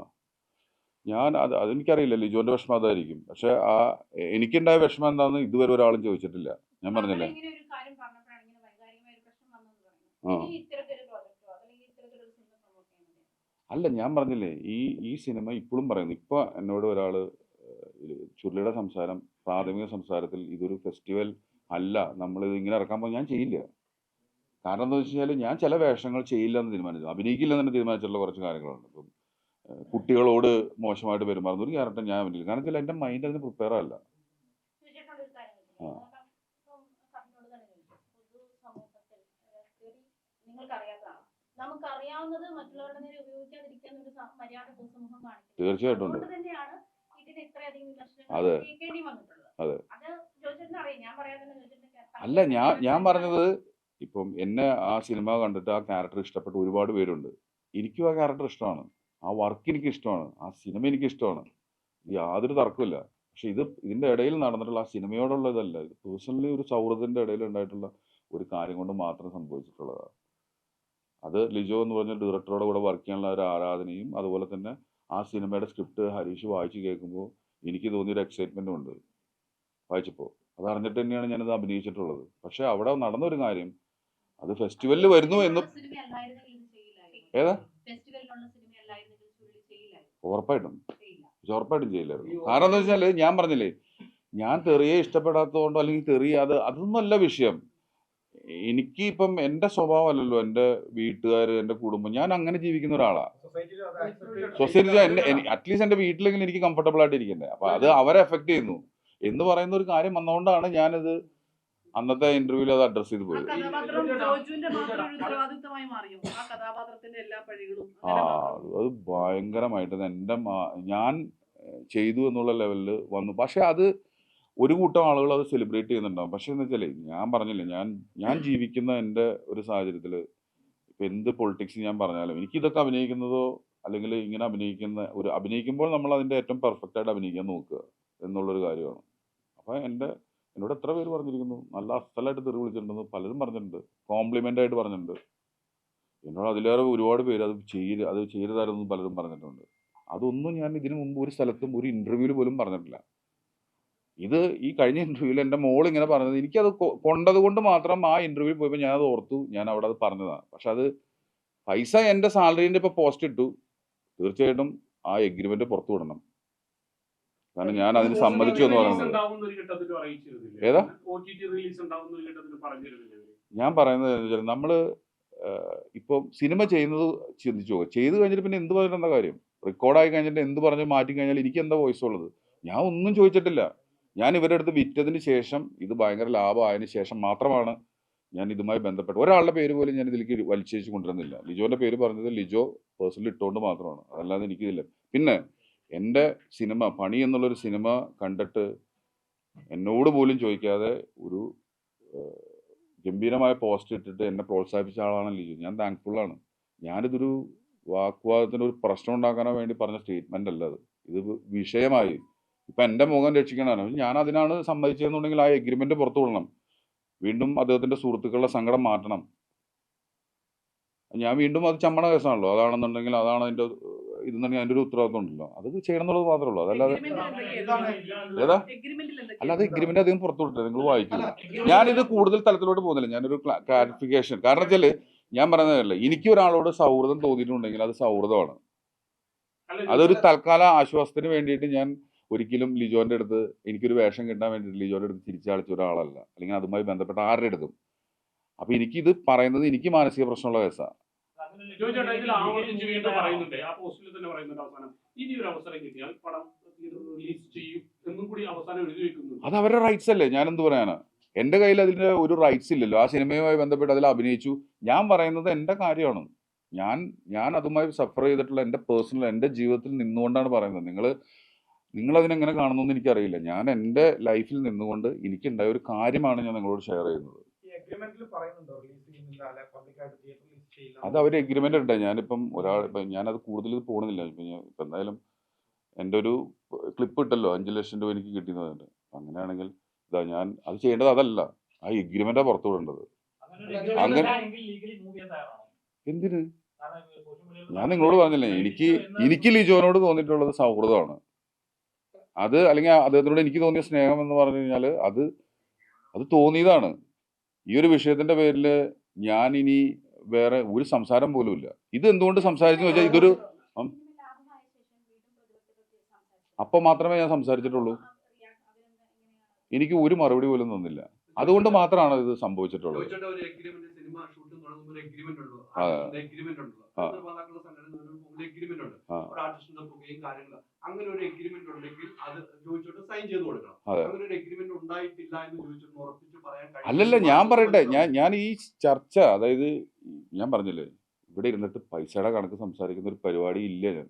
ഞാൻ അത് അതെനിക്കറിയില്ല. ലിജോന്റെ വിഷമം അതായിരിക്കും. പക്ഷെ ആ എനിക്കുണ്ടായ വിഷമം എന്താണെന്ന് ഇതുവരെ ഒരാളും ചോദിച്ചിട്ടില്ല. ഞാൻ പറഞ്ഞില്ലേ? ഇങ്ങനെ ഒരു കാര്യം പറഞ്ഞപ്പോഴാണ് ഇങ്ങനെ വൈകാരികമായ ഒരു പ്രശ്നം വന്നെന്ന് ആ പറയുന്നത് ഇനി ഇത്തരത്തിലൊരു പ്രോജക്റ്റോ അല്ലെങ്കിൽ ഇത്തരത്തിലൊരു സിനിമ പ്രൊമോട്ട് ചെയ്യുന്നത് അല്ല ഞാൻ പറഞ്ഞില്ലേ ഈ ഈ സിനിമ ഇപ്പോഴും പറയുന്നു. ഇപ്പൊ എന്നോട് ഒരാൾ ചുരുളിയുടെ സംസാരം പ്രാഥമിക സംസാരത്തിൽ ഇതൊരു ഫെസ്റ്റിവൽ അല്ല നമ്മൾ ഇത് ഇങ്ങനെ ഇറക്കാൻ പോകും ഞാൻ ചെയ്യില്ല. കാരണം എന്താ വെച്ച് കഴിഞ്ഞാൽ ഞാൻ ചില വേഷങ്ങൾ ചെയ്യില്ല എന്ന് തീരുമാനിച്ചു. അഭിനയിക്കില്ല എന്ന് തീരുമാനിച്ചിട്ടുള്ള കുറച്ച് കാര്യങ്ങളുണ്ട്. ഇപ്പം കുട്ടികളോട് മോശമായിട്ട് പെരുമാറുന്ന ഒരു ക്യാരക്ടർ ഞാൻ അഭിനയിക്കില്ല കാരണം വെച്ചാൽ എന്റെ മൈൻഡ് അതിന് പ്രിപ്പയർ അല്ല ആ. കാരണം നമുക്കറിയാവുന്നത് മറ്റുള്ളവരുടെ നേരെ ഉപയോഗിക്കാതിരിക്കാൻ ഒരു മര്യാദ പൊതുസമൂഹം കാണിക്കും തീർച്ചയായിട്ടും ഉണ്ട്. അതുകൊണ്ട് തന്നെയാണ് ഇതിന് ഇത്രയധികം അതെ. കേൾക്കേണ്ടി വന്നിട്ടുള്ളത്. അതെ. അത് ചോദിച്ചിട്ട് അറിയാം. ഞാൻ പറയാതെ തന്നെ അല്ല ഞാൻ ഞാൻ പറഞ്ഞത് ഇപ്പം എന്നെ ആ സിനിമ കണ്ടിട്ട് ആ ക്യാരക്ടർ ഇഷ്ടപ്പെട്ട ഒരുപാട് പേരുണ്ട്. എനിക്കും ആ ക്യാരക്ടർ ഇഷ്ടമാണ്. ആ വർക്ക് എനിക്ക് ഇഷ്ടമാണ്. ആ സിനിമ എനിക്ക് ഇഷ്ടമാണ്. യാതൊരു തർക്കമില്ല പക്ഷെ ഇത് ഇതിന്റെ ഇടയിൽ നടന്നിട്ടുള്ള ആ സിനിമയോടുള്ള ഇതല്ല. ഇത് പേഴ്സണലി ഒരു സൗഹൃദത്തിന്റെ ഇടയിൽ ഉണ്ടായിട്ടുള്ള ഒരു കാര്യം കൊണ്ട് മാത്രം സംഭവിച്ചിട്ടുള്ളതാണ്. അത് ലിജോ എന്ന് പറഞ്ഞ ഡയറക്ടറുടെ കൂടെ വർക്ക് ചെയ്യാനുള്ള ഒരു ആരാധനയും അതുപോലെ തന്നെ ആ സിനിമയുടെ സ്ക്രിപ്റ്റ് ഹരീഷ് വായിച്ചു കേൾക്കുമ്പോൾ എനിക്ക് തോന്നിയൊരു എക്സൈറ്റ്മെന്റും ഉണ്ട്. വായിച്ചപ്പോൾ. അത് അറിഞ്ഞിട്ട് തന്നെയാണ് ഞാനത് അഭിനയിച്ചിട്ടുള്ളത്. പക്ഷെ അവിടെ നടന്നൊരു കാര്യം. അത് ഫെസ്റ്റിവലിൽ വരുന്നു എന്ന് ഏതാ? ഉറപ്പായിട്ടും. ഉറപ്പായിട്ടും ചെയ്യില്ലായിരുന്നു. കാരണം എന്താ വെച്ചാൽ ഞാൻ പറഞ്ഞില്ലേ ഞാൻ തെറിയെ ഇഷ്ടപ്പെടാത്തതുകൊണ്ടോ അല്ലെങ്കിൽ തെറി അത് അതൊന്നുമല്ല വിഷയം. എനിക്ക് ഇപ്പം എന്റെ സ്വഭാവമല്ലല്ലോ എന്റെ വീട്ടുകാർ എന്റെ കുടുംബം. ഞാൻ അങ്ങനെ ജീവിക്കുന്ന ഒരാളാണ് സൊസൈറ്റിയിൽ സൊസൈറ്റി എന്നെ അറ്റ്ലീസ്റ്റ് എന്റെ വീട്ടിലെങ്കിലും എനിക്ക് കംഫർട്ടബിൾ ആയിട്ട് ഇരിക്കണ്ടേ. അപ്പൊ അത് അവരെ എഫക്ട് ചെയ്യുന്നു. എന്ന് പറയുന്ന ഒരു കാര്യം വന്നുകൊണ്ടാണ് ഞാനത് അന്നത്തെ ഇന്റർവ്യൂവിൽ അത് അഡ്രസ് ചെയ്ത് പോയത്. ആ കഥാപാത്രത്തിന്റെ എല്ലാ പഴികളും? ആ അത് ഭയങ്കരമായിട്ട്. എന്റെ ഞാൻ ചെയ്തു എന്നുള്ള ലെവലിൽ വന്നു. പക്ഷെ അത് ഒരു കൂട്ടം ആളുകൾ അത് സെലിബ്രേറ്റ് ചെയ്യുന്നുണ്ടാവും. പക്ഷെ എന്ന് വെച്ചാലേ ഞാൻ പറഞ്ഞില്ലേ ഞാൻ ഞാൻ ജീവിക്കുന്ന എന്റെ ഒരു സാഹചര്യത്തിൽ ഇപ്പം എന്ത് പൊളിറ്റിക്സ് ഞാൻ പറഞ്ഞാലും എനിക്ക് ഇതൊക്കെ അഭിനയിക്കുന്നതോ അല്ലെങ്കിൽ ഇങ്ങനെ അഭിനയിക്കുന്ന ഒരു അഭിനയിക്കുമ്പോൾ നമ്മൾ അതിന്റെ ഏറ്റവും പെർഫെക്റ്റ് ആയിട്ട് അഭിനയിക്കാൻ നോക്കുക എന്നുള്ളൊരു കാര്യമാണ്. അപ്പം എന്റെ എന്നോട് എത്ര പേര് പറഞ്ഞിരിക്കുന്നു? നല്ല അസ്ഥലായിട്ട് തെറി വിളിച്ചിട്ടുണ്ടെന്ന് പലരും പറഞ്ഞിട്ടുണ്ട്. കോംപ്ലിമെന്റ് ആയിട്ട് പറഞ്ഞിട്ടുണ്ട്. എന്നോട് അതിലേറെ ഒരുപാട് പേര് അത് ചെയ്യരുത് അത് ചെയ്യരുതായിരുന്നു പലരും പറഞ്ഞിട്ടുണ്ട്. അതൊന്നും ഞാൻ ഇതിനു മുമ്പ് ഒരു സ്ഥലത്തും ഒരു ഇന്റർവ്യൂവിൽ പോലും പറഞ്ഞിട്ടില്ല. ഇത് ഈ കഴിഞ്ഞ ഇന്റർവ്യൂവിൽ എന്റെ മോൾ ഇങ്ങനെ പറഞ്ഞത്. എനിക്കത് അത് കൊണ്ടത് കൊണ്ട് മാത്രം ആ ഇന്റർവ്യൂവിൽ പോയപ്പോൾ ഞാൻ അത് ഓർത്തു. ഞാൻ അവിടെ അത് പറഞ്ഞതാണ്. പക്ഷെ അത് പൈസ എന്റെ സാലറീന്റെ ഇപ്പോൾ പോസ്റ്റ് ഇട്ടു. തീർച്ചയായിട്ടും ആ എഗ്രിമെന്റ് പുറത്തു വിടണം. കാരണം ഞാൻ അതിന് സമ്മതിച്ചു എന്ന് പറയുന്നത് ഏതാ? ഞാൻ പറയുന്നത് നമ്മൾ ഇപ്പം സിനിമ ചെയ്യുന്നത് ചിന്തിച്ചു പോകും ചെയ്ത് കഴിഞ്ഞിട്ട് പിന്നെ എന്ത് പറഞ്ഞിട്ട് എന്താ കാര്യം റെക്കോർഡായി കഴിഞ്ഞിട്ട് എന്ത് പറഞ്ഞ് മാറ്റി കഴിഞ്ഞാൽ എനിക്ക് എന്താ വോയിസ് ഉള്ളത്? ഞാൻ ഒന്നും ചോദിച്ചിട്ടില്ല. ഞാൻ ഇവരുടെ അടുത്ത് വിറ്റതിന് ശേഷം ഇത് ഭയങ്കര ലാഭമായതിനു ശേഷം മാത്രമാണ് ഞാൻ ഇതുമായി ബന്ധപ്പെട്ട് ഒരാളുടെ പേര് പോലും ഞാൻ ഇതിലേക്ക് വലിച്ചേച്ച് കൊണ്ടുവരുന്നില്ല. ലിജോന്റെ പേര് പറഞ്ഞത് ലിജോ പേഴ്സണലി ഇട്ടുകൊണ്ട് മാത്രമാണ്. അതല്ലാതെ എനിക്കിതില്ല. പിന്നെ എന്റെ സിനിമ പണി എന്നുള്ളൊരു സിനിമ കണ്ടിട്ട് എന്നോട് പോലും ചോദിക്കാതെ ഒരു ഗംഭീരമായ പോസ്റ്റ് ഇട്ടിട്ട് എന്നെ പ്രോത്സാഹിപ്പിച്ച ആളാണ് ലിജു. ഞാൻ താങ്ക്ഫുള്ളാണ് ഞാനിതൊരു വാക്വാദത്തിന് ഒരു പ്രശ്നം ഉണ്ടാക്കാനോ വേണ്ടി പറഞ്ഞ സ്റ്റേറ്റ്മെന്റ് അല്ല അത്. ഇത് വിഷയമായി ഇപ്പം എന്റെ മുഖം രക്ഷിക്കണമല്ലോ. ഞാൻ അതിനാണ് സമ്മതിച്ചതെന്നുണ്ടെങ്കിൽ ആ എഗ്രിമെന്റ് പുറത്തു വിടണം വീണ്ടും അദ്ദേഹത്തിന്റെ സുഹൃത്തുക്കളുടെ സങ്കടം മാറ്റണം. ഞാൻ വീണ്ടും അത് ചമ്മണ കേസാണല്ലോ. അതാണെന്നുണ്ടെങ്കിൽ അതാണ് അതിന്റെ ഇതെന്നുണ്ടെങ്കിൽ അതിന്റെ ഒരു ഉത്തരവാദിത്വം ഉണ്ടല്ലോ അത് ചെയ്യണം എന്നുള്ളത് മാത്രമേ ഉള്ളൂ. അതല്ലാതെ ഏതാ? അല്ലാതെ എഗ്രിമെന്റ് അധികം പുറത്തു വിട്ടില്ല നിങ്ങൾ വായിക്കില്ല ഞാനിത് കൂടുതൽ തലത്തിലോട്ട് പോകുന്നില്ല. ഞാനൊരു ക്ലാരിഫിക്കേഷൻ കാരണം വെച്ചാൽ ഞാൻ പറയുന്നതല്ല എനിക്ക് ഒരാളോട് സൗഹൃദം തോന്നിയിട്ടുണ്ടെങ്കിൽ അത് സൗഹൃദമാണ്. അതൊരു തൽക്കാല ആശ്വാസത്തിന് വേണ്ടിയിട്ട് ഞാൻ ഒരിക്കലും ലിജോന്റെ അടുത്ത് എനിക്കൊരു വേഷം കിട്ടാൻ വേണ്ടിയിട്ട് ലിജോന്റെ അടുത്ത് തിരിച്ചടിച്ച ഒരാളല്ല. അല്ലെങ്കിൽ അതുമായി ബന്ധപ്പെട്ട ആരുടെ അടുത്തും. അപ്പൊ എനിക്കിത് പറയുന്നത് എനിക്ക് മാനസിക പ്രശ്നമുള്ള കേസാണ് അത് അവരുടെ റൈറ്റ്സ് അല്ലേ? ഞാൻ എന്ത് പറയാനാ? എന്റെ കയ്യിൽ അതിന്റെ ഒരു റൈറ്റ്സ് ഇല്ലല്ലോ. ആ സിനിമയുമായി ബന്ധപ്പെട്ട് അതിൽ അഭിനയിച്ചു. ഞാൻ പറയുന്നത് എന്റെ കാര്യമാണ്. ഞാൻ ഞാൻ അതുമായി സഫർ ചെയ്തിട്ടുള്ള എന്റെ പേഴ്സണൽ എന്റെ ജീവിതത്തിൽ നിന്നുകൊണ്ടാണ് പറയുന്നത്. നിങ്ങൾ നിങ്ങൾ അതിനെങ്ങനെ കാണുന്നു എനിക്കറിയില്ല. ഞാൻ എന്റെ ലൈഫിൽ നിന്നുകൊണ്ട് എനിക്കുണ്ടായ ഒരു കാര്യമാണ് ഞാൻ നിങ്ങളോട് ഷെയർ ചെയ്യുന്നത്. അത് അവർ എഗ്രിമെന്റ് ഉണ്ട് ഞാനിപ്പം ഒരാൾ ഇപ്പം ഞാനത് കൂടുതൽ പോകണമെന്നില്ല ഇപ്പം ഞാൻ ഇപ്പം എന്തായാലും എന്റെ ഒരു ക്ലിപ്പ് ഇട്ടല്ലോ. അഞ്ച് ലക്ഷം രൂപ എനിക്ക് കിട്ടിയത് അങ്ങനെയാണെങ്കിൽ ഇതാ ഞാൻ അത് ചെയ്യേണ്ടത് അതല്ല. ആ എഗ്രിമെന്റാണ് പുറത്തു വിടേണ്ടത്. അങ്ങനെ- എന്തിന്? ഞാൻ നിങ്ങളോട് പറഞ്ഞില്ലേ എനിക്ക് എനിക്ക് ലിജോനോട് തോന്നിയിട്ടുള്ളത് സൗഹൃദമാണ്. അത് അല്ലെങ്കിൽ അദ്ദേഹത്തിനോട് എനിക്ക് തോന്നിയ സ്നേഹം എന്ന് പറഞ്ഞു കഴിഞ്ഞാൽ അത് അത് തോന്നിയതാണ്. ഈ ഒരു വിഷയത്തിന്റെ പേരിൽ ഞാൻ ഇനി വേറെ ഒരു സംസാരം പോലും ഇല്ല. ഇത് എന്തുകൊണ്ട് സംസാരിച്ചു വെച്ചാൽ ഇതൊരു അപ്പം മാത്രമേ ഞാൻ സംസാരിച്ചിട്ടുള്ളൂ. എനിക്ക് ഒരു മറുപടി പോലും തന്നില്ല. അതുകൊണ്ട് മാത്രമാണ് ഇത് സംഭവിച്ചിട്ടുള്ളത്. അങ്ങനെ ഒരു എഗ്രിമെന്റ് ഉണ്ടെങ്കിൽ അത് ചോദിച്ചോട്ട് സൈൻ ചെയ്ത് കൊടുക്കണം. അങ്ങനെ ഒരു എഗ്രിമെന്റ് ഉണ്ടായിട്ടില്ല എന്ന് ചോദിച്ചിട്ട് ഉറപ്പിച്ച് പറയാൻ. അല്ലല്ല ഞാൻ പറയട്ടെ. ഞാൻ ഞാൻ ഈ ചർച്ച അതായത് ഞാൻ പറഞ്ഞില്ലേ ഇവിടെ ഇരുന്നിട്ട് പൈസയുടെ കണക്ക് സംസാരിക്കുന്ന ഒരു പരിപാടി ഇല്ല ഞാൻ.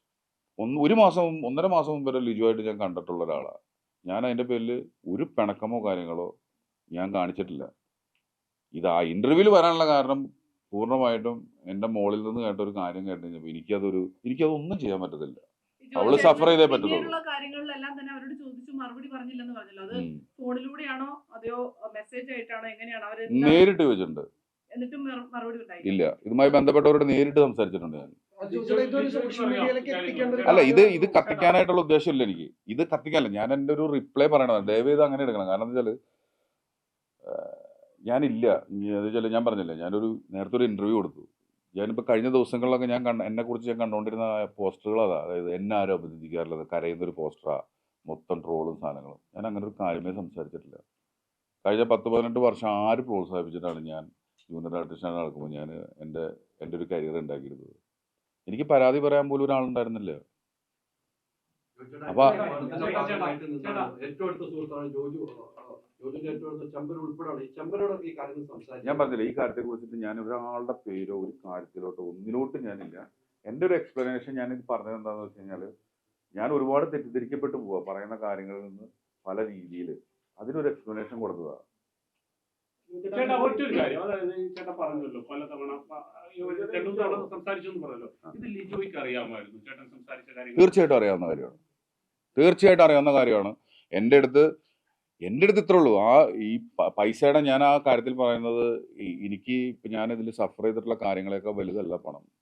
ഒന്ന് ഒരു മാസം ഒന്നര മാസം മുമ്പ് വരെ ലിജുവായിട്ട് ഞാൻ കണ്ടിട്ടുള്ള ഒരാളാണ് ഞാൻ അതിന്റെ പേരിൽ ഒരു പിണക്കമോ കാര്യങ്ങളോ ഞാൻ കാണിച്ചിട്ടില്ല. ഇത് ആ ഇന്റർവ്യൂവിൽ വരാനുള്ള കാരണം പൂർണമായിട്ടും എന്റെ മോളിൽ നിന്ന് കേട്ട ഒരു കാര്യം കേട്ട് കഴിഞ്ഞപ്പോൾ എനിക്കതൊരു എനിക്കതൊന്നും ചെയ്യാൻ പറ്റത്തില്ല. അവൾ സഫർ ചെയ്തേ പറ്റത്തുള്ളൂ. കാര്യങ്ങളിലെല്ലാം തന്നെ അവരോട് ചോദിച്ചു മറുപടി പറഞ്ഞില്ലെന്ന് പറഞ്ഞല്ലോ. അത് ഫോണിലൂടെയാണോ അതെയോ മെസ്സേജ് ആയിട്ടാണോ എങ്ങനെയാണോ അവർ നേരിട്ട് ചോദിച്ചിട്ടുണ്ട്. എന്നിട്ടും മറുപടി ഇല്ല. ഇതുമായി ബന്ധപ്പെട്ടവരോട് നേരിട്ട് സംസാരിച്ചിട്ടുണ്ട് ഞാൻ. അല്ല ഇത് ഇത്. കത്തിക്കാനായിട്ടുള്ള ഉദ്ദേശമില്ല എനിക്ക്. ഇത് കത്തിക്കാനല്ല. ഞാൻ എന്റെ ഒരു റിപ്ലൈ പറയണത്. ദയവേത് അങ്ങനെ എടുക്കണം. കാരണം എന്താ വെച്ചാൽ ഞാനില്ല. എന്താ വെച്ചാൽ ഞാൻ പറഞ്ഞില്ല ഞാനൊരു നേരത്തെ ഒരു ഇന്റർവ്യൂ കൊടുത്തു. ഞാനിപ്പോൾ കഴിഞ്ഞ ദിവസങ്ങളിലൊക്കെ ഞാൻ കണ്ട എന്നെ കുറിച്ച് ഞാൻ കണ്ടുകൊണ്ടിരുന്ന പോസ്റ്ററുകൾ അതാ അതായത് എന്നെ ആരും അഭിനന്ദിക്കാറില്ല കരയുന്ന ഒരു പോസ്റ്ററാ മൊത്തം ട്രോളും സാധനങ്ങളും. ഞാൻ അങ്ങനെ ഒരു കാര്യമേ സംസാരിച്ചിട്ടില്ല. കഴിഞ്ഞ പത്ത് പതിനെട്ട് വർഷം ആര് പ്രോത്സാഹിപ്പിച്ചിട്ടാണ് ഞാൻ ജൂനിയർ ആർട്ടിസ്റ്റാണ് നടക്കുമ്പോൾ ഞാൻ എന്റെ എന്റെ ഒരു കരിയർ ഉണ്ടാക്കിയിരുന്നത്? എനിക്ക് പരാതി പറയാൻ പോലും ഒരാളുണ്ടായിരുന്നില്ല. അപ്പൊ- ഞാൻ പറഞ്ഞില്ല ഈ കാര്യത്തെ കുറിച്ചിട്ട് ഞാൻ ഒരാളുടെ പേരോ ഒരു കാര്യത്തിലോട്ടോ ഒന്നിലോട്ടും ഞാനില്ല. എന്റെ ഒരു എക്സ്പ്ലനേഷൻ ഞാൻ ഇത് പറഞ്ഞത് എന്താണെന്ന് വെച്ച് കഴിഞ്ഞാൽ ഞാൻ ഒരുപാട് തെറ്റിദ്ധരിക്കപ്പെട്ടു പോവാ പറയുന്ന കാര്യങ്ങളിൽ നിന്ന് പല രീതിയിൽ അതിനൊരു എക്സ്പ്ലനേഷൻ കൊടുത്തതാണ് ചേട്ടാ ഒറ്റൊരു കാര്യം. അതായത് ഈ ചേട്ടാ പറഞ്ഞല്ലോ പല തവണ പ- ഈ ഒരു രണ്ടു തവണ സംസാരിച്ചു എന്ന് പറഞ്ഞല്ലോ ഇത് ലിജോയ്ക്ക് അറിയാമായിരുന്നു. ചേട്ടൻ സംസാരിച്ച കാര്യം തീർച്ചയായിട്ടും അറിയാവുന്ന കാര്യമാണ്. തീർച്ചയായിട്ടും അറിയാവുന്ന കാര്യമാണ്. എന്റെ അടുത്ത് എന്റെ അടുത്ത് ഇത്രേ ഉള്ളൂ. ആ ഈ പൈസയുടെ ഞാൻ ആ കാര്യത്തിൽ പറയുന്നത് എനിക്ക് ഞാൻ ഇതിൽ സഫർ ചെയ്തിട്ടുള്ള കാര്യങ്ങളെയൊക്കെ വലുതല്ല പണം.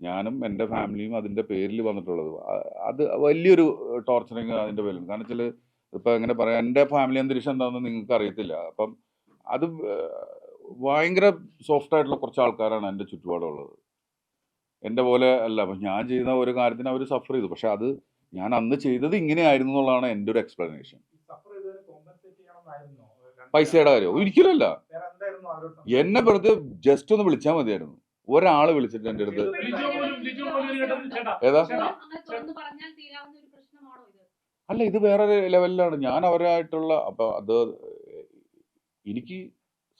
ഞാനും എന്റെ ഫാമിലിയും അതിന്റെ പേരിൽ വന്നിട്ടുള്ളത്. അത് വലിയൊരു ടോർച്ചറിങ് അതിന്റെ പേരിൽ കാരണം വെച്ചാൽ ഇപ്പം എങ്ങനെ പറയാം എന്റെ ഫാമിലി അന്തരീക്ഷം എന്താണെന്ന് നിങ്ങൾക്ക് അറിയത്തില്ല അപ്പം അത് ഭയങ്കര സോഫ്റ്റ് ആയിട്ടുള്ള കുറച്ച് ആൾക്കാരാണ് എന്റെ ചുറ്റുപാടുള്ളത് എന്റെ പോലെ അല്ല അപ്പം ഞാൻ ചെയ്യുന്ന ഒരു കാര്യത്തിന് അവർ സഫർ ചെയ്തു പക്ഷെ അത് ഞാൻ അന്ന് ചെയ്തത് ഇങ്ങനെയായിരുന്നു എന്നുള്ളതാണ് എന്റെ ഒരു എക്സ്പ്ലനേഷൻ പൈസയുടെ കാര്യം ഒരിക്കലല്ല വേറെ എന്തായിരുന്നു അവരോട് എന്നെ വെറുതെ ജസ്റ്റ് ഒന്ന് വിളിച്ചാൽ മതിയായിരുന്നു ഒരാൾ വിളിച്ചിട്ട് എന്റെ അടുത്ത് ഏതാ ചേട്ടാ അങ്ങനെ തുറന്നു പറഞ്ഞാൽ തീരാവുന്ന ഒരു പ്രശ്നം അല്ല ഇത് വേറെ ലെവലിലാണ്. ഞാൻ അവരായിട്ടുള്ള അപ്പൊ അത് എനിക്ക്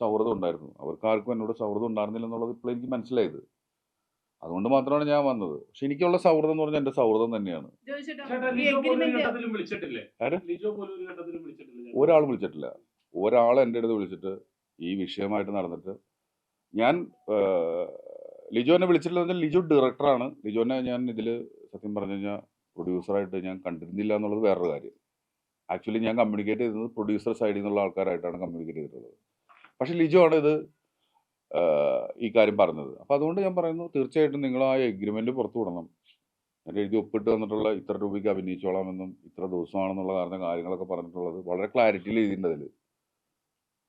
സൗഹൃദം ഉണ്ടായിരുന്നു. അവർക്ക് ആർക്കും എന്നോട് സൗഹൃദം ഉണ്ടായിരുന്നില്ല എന്നുള്ളത് ഇപ്പോൾ എനിക്ക് മനസ്സിലായത്. അതുകൊണ്ട് മാത്രമാണ് ഞാൻ വന്നത്. പക്ഷെ എനിക്കുള്ള സൗഹൃദം എന്ന് പറഞ്ഞാൽ എന്റെ സൗഹൃദം തന്നെയാണ്. ചേട്ടാ ഈ ലിജോ പോലും ഒരു എഗ്രിമെന്റ് ഘട്ടത്തിലും വിളിച്ചിട്ടില്ലേ? ആര്? ലിജോ പോലും ഒരു ഘട്ടത്തിലും വിളിച്ചിട്ടില്ല ചേട്ടാ. ഒരാൾ വിളിച്ചിട്ടില്ല. ഒരാൾ എന്റെ അടുത്ത് വിളിച്ചിട്ട് ഈ വിഷയമായിട്ട് നടന്നിട്ട് ഞാൻ ലിജോ ലിജോനെ വിളിച്ചിട്ടില്ല എന്ന് പറഞ്ഞാൽ ലിജോ ഡയറക്ടറാണ് ലിജോനെ ഞാൻ ഇതിൽ സത്യം പറഞ്ഞു കഴിഞ്ഞാൽ പ്രൊഡ്യൂസറായിട്ട് ഞാൻ കണ്ടിരുന്നില്ല എന്നുള്ളത് വേറൊരു കാര്യം. ആക്ച്വലി ഞാൻ കമ്മ്യൂണിക്കേറ്റ് ചെയ്തത് പ്രൊഡ്യൂസർ സൈഡിൽ നിന്നുള്ള ആൾക്കാരായിട്ടാണ് കമ്മ്യൂണിക്കേറ്റ് ചെയ്തിട്ടുള്ളത്. പക്ഷെ ലിജോ ആണ് ഇത് ഈ കാര്യം പറഞ്ഞത്. അപ്പോൾ അതുകൊണ്ട് ഞാൻ പറയുന്നു തീർച്ചയായിട്ടും നിങ്ങൾ ആ എഗ്രിമെന്റ് പുറത്തു വിടണം. എന്നിട്ട് എഴുതി ഒപ്പിട്ട് വന്നിട്ടുള്ള ഇത്ര രൂപയ്ക്ക് അഭിനയിച്ചോളാമെന്നും ഇത്ര ദിവസമാണെന്നുള്ള കാരണം കാര്യങ്ങളൊക്കെ പറഞ്ഞിട്ടുള്ളത് വളരെ ക്ലാരിറ്റിയിൽ എഴുതിയിട്ടുണ്ട് അതിൽ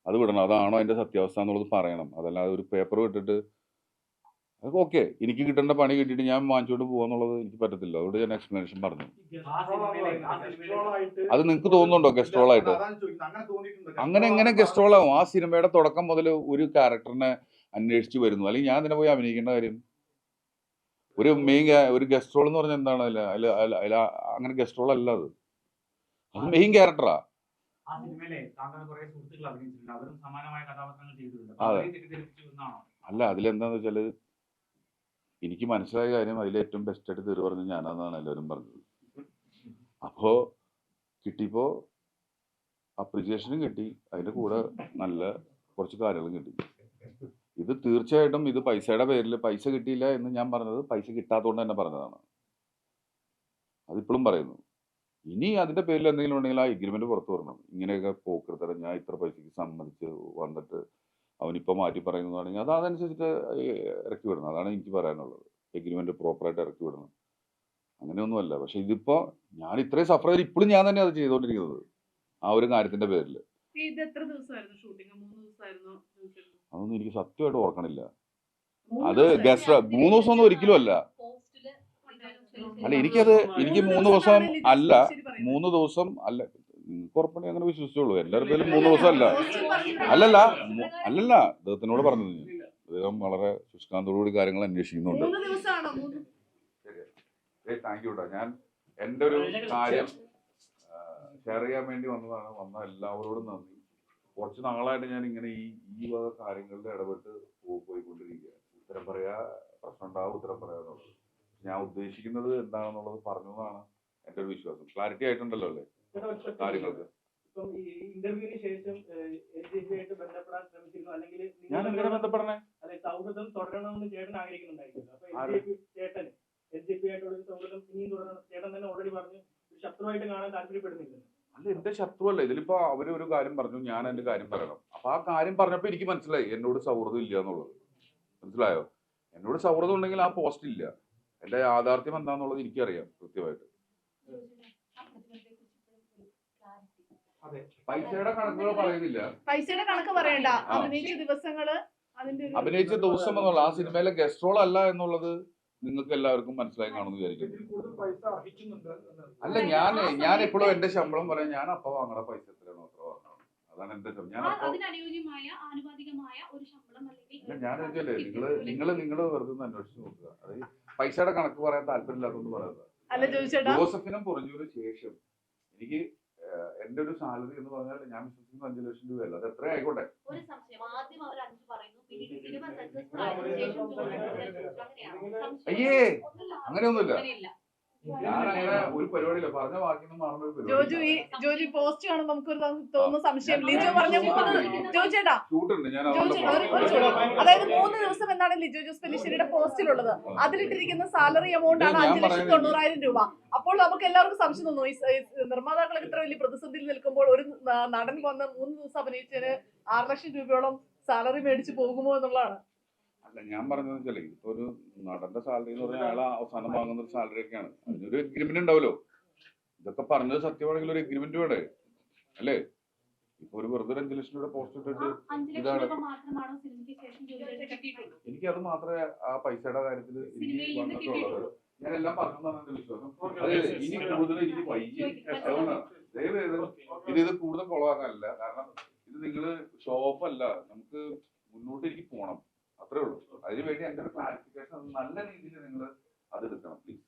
അത് വിടണം. അതാണോ അതിന്റെ സത്യാവസ്ഥ എന്നുള്ളത് പറയണം. അതല്ലാതെ ഒരു പേപ്പർ വിട്ടിട്ട് ഓക്കെ. എനിക്ക് കിട്ടേണ്ട പണി കിട്ടിയിട്ട് ഞാൻ വാങ്ങിച്ചുകൊണ്ട് പോകാന്നുള്ളത് എനിക്ക് പറ്റത്തില്ല. അതുകൊണ്ട് ഞാൻ എക്സ്പ്ലനേഷൻ പറഞ്ഞു. അത് നിങ്ങൾക്ക് തോന്നുന്നുണ്ടോ ഗസ്റ്റ് റോൾ ആയിട്ട് അതാണ് ചോദിക്കുന്നത്. അങ്ങനെ തോന്നിയിട്ടുണ്ട്. അങ്ങനെ എങ്ങനെ ഗസ്റ്റ് റോൾ ആവും ആ സിനിമയുടെ തുടക്കം മുതൽ ഒരു ക്യാരക്ടറിനെ അന്വേഷിച്ച് വരുന്നു. അല്ലെങ്കിൽ ഞാൻ തന്നെ പോയി അഭിനയിക്കേണ്ട കാര്യം. ഒരു മെയിൻ ഒരു ഗസ്റ്റ് റോൾ എന്ന് പറഞ്ഞാൽ എന്താണ്? അല്ല അങ്ങനെ ഗസ്റ്റ് റോൾ അല്ല അത്. അത് മെയിൻ ക്യാരക്ടറാ അല്ല അതിലെന്താന്ന് വെച്ചാൽ എനിക്ക് മനസ്സിലായ കാര്യം അതിൽ ഏറ്റവും ബെസ്റ്റായിട്ട് തീർ പറഞ്ഞത് ഞാനാണെന്നാണ് എല്ലാവരും പറഞ്ഞത്. അപ്പോൾ കിട്ടിയപ്പോൾ അപ്രിസിയേഷനും കിട്ടി. അതിന്റെ കൂടെ നല്ല കുറച്ച് കാര്യങ്ങളും കിട്ടി. ഇത് തീർച്ചയായിട്ടും ഇത് പൈസയുടെ പേരിൽ പൈസ കിട്ടിയില്ല എന്ന് ഞാൻ പറഞ്ഞത് പൈസ കിട്ടാത്തതുകൊണ്ട് തന്നെ പറഞ്ഞതാണ്. അതിപ്പോഴും പറയുന്നു. ഇനി അതിന്റെ പേരിൽ എന്തെങ്കിലും ഉണ്ടെങ്കിൽ ആ എഗ്രിമെന്റ് പുറത്തു വരണം. ഇങ്ങനെയൊക്കെ പോക്കൃത്തരം ഞാൻ ഇത്ര പൈസക്ക് സമ്മതിച്ച് വന്നിട്ട് അവനിപ്പോൾ മാറ്റി പറയുന്നതാണെങ്കിൽ അത് അതനുസരിച്ചിട്ട് ഇറക്കി വിടണം. അതാണ് എനിക്ക് പറയാനുള്ളത്. എഗ്രിമെന്റ് പ്രോപ്പറായിട്ട് ഇറക്കി വിടണം. അങ്ങനെയൊന്നുമല്ല. പക്ഷെ ഇതിപ്പോൾ ഞാൻ ഇത്രയും സഫർ ചെയ്ത് ഇപ്പോഴും ഞാൻ തന്നെ അത് ചെയ്തുകൊണ്ടിരിക്കുന്നത് ആ ഒരു കാര്യത്തിന്റെ പേരിൽ. ഈ ഇത് എത്ര ദിവസമായിരുന്നു ഷൂട്ടിംഗ് മൂന്ന് ദിവസമായിരുന്നു ചോദിച്ചേട്ടാ? അതൊന്നും എനിക്ക് സത്യമായിട്ട് ഓർക്കണില്ല. അത്. ഗസ്റ്റ് മൂന്ന് ദിവസമൊന്നും ഒരിക്കലും അല്ല. അല്ല എനിക്കത് എനിക്ക് മൂന്ന് ദിവസം അല്ല. മൂന്ന് ദിവസം അല്ല. നിങ്ങൾക്ക് അങ്ങനെ വിശ്വസിച്ചോളൂ. എല്ലാവരുടെ പേരും മൂന്ന് ദിവസം അല്ല അല്ലല്ല അല്ലല്ല അദ്ദേഹത്തിനോട് പറഞ്ഞത് ഞാൻ. അദ്ദേഹം വളരെ ശുഷ്കാന്തോടുകൂടി കാര്യങ്ങൾ അന്വേഷിക്കുന്നുണ്ട്. താങ്ക് യു ഞാൻ എന്റെ ഒരു കാര്യം ഷെയർ ചെയ്യാൻ വേണ്ടി വന്നതാണ്. വന്ന എല്ലാവരോടും നന്ദി. കുറച്ച് നാളായിട്ട് ഞാൻ ഇങ്ങനെ ഈ ഈ വക കാര്യങ്ങളിൽ ഇടപെട്ട് പോയിക്കൊണ്ടിരിക്കുക ഉത്തരം പറയാ പ്രശ്നം ഉണ്ടാവും ഉത്തരം പറയാന്നുള്ളത്. ഞാൻ ഉദ്ദേശിക്കുന്നത് എന്താണെന്നുള്ളത് പറഞ്ഞതാണ് എന്റെ ഒരു വിശ്വാസം. ക്ലാരിറ്റി ആയിട്ടുണ്ടല്ലോ അല്ലേ? കാര്യങ്ങൾക്ക് ഇന്റർവ്യൂവിന് ശേഷം ബന്ധപ്പെടാൻ ശ്രമിച്ചിരുന്നു. അല്ലെങ്കിൽ ഞാൻ എങ്ങനെ ബന്ധപ്പെടണേ? അതെ സൗഹൃദം തുടരണമെന്ന് ചേട്ടൻ ആഗ്രഹിക്കുന്നുണ്ടായിരുന്നു അപ്പൊ എൽ ആര്? ജെ പി ചേട്ടൻ എൽ ജെ പി ആയിട്ടുള്ള ഒരു സൗഹൃദം ഇനിയും തുടരണം. ചേട്ടൻ തന്നെ ഓൾറെഡി പറഞ്ഞു ഒരു ശത്രുവായിട്ട് കാണാൻ താല്പര്യപ്പെടുന്നില്ല. അല്ല എന്റെ ശത്രുവല്ല. ഇതിലിപ്പോ അവർ ഒരു കാര്യം പറഞ്ഞു ഞാൻ എന്റെ കാര്യം പറയണം. അപ്പൊ ആ കാര്യം പറഞ്ഞപ്പോ എനിക്ക് മനസ്സിലായി എന്നോട് സൗഹൃദം ഇല്ല എന്നുള്ളത്. മനസ്സിലായോ? എന്നോട് സൗഹൃദം ഉണ്ടെങ്കിൽ ആ പോസ്റ്റ് ഇല്ല. എന്റെ യാഥാർത്ഥ്യം എന്താന്നുള്ളത് എനിക്കറിയാം കൃത്യമായിട്ട്. പൈസയുടെ കണക്കുകൾ പറയുന്നില്ല. പൈസയുടെ കണക്ക് പറയണ്ട. അഭിനയിച്ച ദിവസങ്ങൾ അതിന്റെ ഒരു അഭിനയിച്ച ദിവസം എന്നുള്ള ആ സിനിമയിലെ ഗസ്റ്റ് റോൾ അല്ല എന്നുള്ളത് നിങ്ങൾക്ക് എല്ലാവർക്കും മനസ്സിലായി കാണുമെന്ന് വിചാരിക്കുന്നു. ഇതിൽ കൂടുതൽ പൈസ അർഹിക്കുന്നുണ്ട് എന്ന് അല്ല ഞാൻ ഞാൻ എപ്പോഴും എന്റെ ശമ്പളം പറയാം ഞാൻ അപ്പൊ വാങ്ങണ പൈസ എത്രയാണോ അത്ര വാങ്ങണം. അതാണ് എന്റെ ശമ്പളം. ഞാൻ അപ്പൊ അതിനനുയോജ്യമായ ആനുപാതികമായ ഒരു ശമ്പളം അല്ലെങ്കിൽ ഞാൻ ചോദിച്ചല്ലേ നിങ്ങൾ നിങ്ങൾ നിങ്ങൾ വെറുതെ ഒന്ന് അന്വേഷിച്ച് നോക്കുക. അത് പൈസയുടെ കണക്ക് പറയാൻ താല്പര്യമില്ലാത്തതുകൊണ്ട് പറയാം അല്ല ചോദിച്ചേട്ടാ ജോസഫിനും പൊറിഞ്ഞതിന് ശേഷം എനിക്ക് എന്റെ ഒരു സാലറി എന്ന് പറഞ്ഞാൽ ഞാൻ വിശ്വസിക്കുന്ന അഞ്ചു ലക്ഷം രൂപയല്ല. അത് എത്ര ആയിക്കോട്ടെ. ഒരു സംശയം. ആദ്യം അവർ അഞ്ച് പറയുന്നു. പിന്നീട് സിനിമ സക്സസ്ഫുൾ ആയതിനു ശേഷം. അങ്ങനെയൊന്നുമില്ല. ഒരു ജോജു ഈ ജോജു പോസ്റ്റ് കാണുമ്പോൾ നമുക്കൊരു തോന്നുന്ന സംശയം. ലിജോ പറഞ്ഞ മൂന്ന് ജോജു ഒരു- ഒരു. അതായത് മൂന്ന് ദിവസം എന്നാണ് ലിജോ ജോസ് പെല്ലിശ്ശേരിയുടെ പോസ്റ്റിലുള്ളത്. അതിലിട്ടിരിക്കുന്ന സാലറി എമൗണ്ട് ആണ് അഞ്ചു ലക്ഷത്തി തൊണ്ണൂറായിരം രൂപ. അപ്പോൾ നമുക്ക് എല്ലാവർക്കും സംശയം തോന്നുന്നു ഈ നിർമ്മാതാക്കളൊക്കെ ഇത്ര വലിയ പ്രതിസന്ധിയിൽ നിൽക്കുമ്പോൾ ഒരു നടൻ വന്ന് മൂന്ന് ദിവസം അഭിനയിച്ചതിന് ആറ് ലക്ഷം രൂപയോളം സാലറി മേടിച്ചു പോകുമോ എന്നുള്ളതാണ്. അല്ല ഞാൻ പറഞ്ഞത് വെച്ചാലേ ഇപ്പൊ ഒരു നടന്റെ സാലറി എന്ന് പറഞ്ഞാൽ അയാൾ അവസാനം വാങ്ങുന്ന ഒരു സാലറി ഒക്കെയാണ്. അതിനൊരു എഗ്രിമെന്റ് ഉണ്ടാവല്ലോ. ഇതൊക്കെ പറഞ്ഞത് സത്യമാണെങ്കിൽ ഒരു എഗ്രിമെന്റ് വേണേ അല്ലേ? ഇപ്പൊ ഒരു വെറുതെ ഒരു അഞ്ചു ലക്ഷം രൂപ പോസ്റ്റ് ഇട്ടിട്ട് ഇതാണ്. എനിക്ക് അത് മാത്രമേ ആ പൈസയുടെ കാര്യത്തിൽ എനിക്ക്. ഞാൻ എല്ലാം പറഞ്ഞു എന്റെ വിശ്വാസം. അത് ഇനി കൂടുതൽ എനിക്ക് വൈകി. അതുകൊണ്ടാണ് ദയവേത് ഇത് ഇത് കൂടുതൽ കൊളവാക്കാനല്ല. കാരണം ഇത് നിങ്ങൾ ഷോപ്പല്ല അല്ല. നമുക്ക് മുന്നോട്ട് എനിക്ക് പോകണം അത്രേ ഉള്ളൂ. അതിനുവേണ്ടി എന്റെ ഒരു ക്ലാരിഫിക്കേഷൻ നല്ല രീതിയിൽ നിങ്ങൾ അത് എടുക്കണം പ്ലീസ്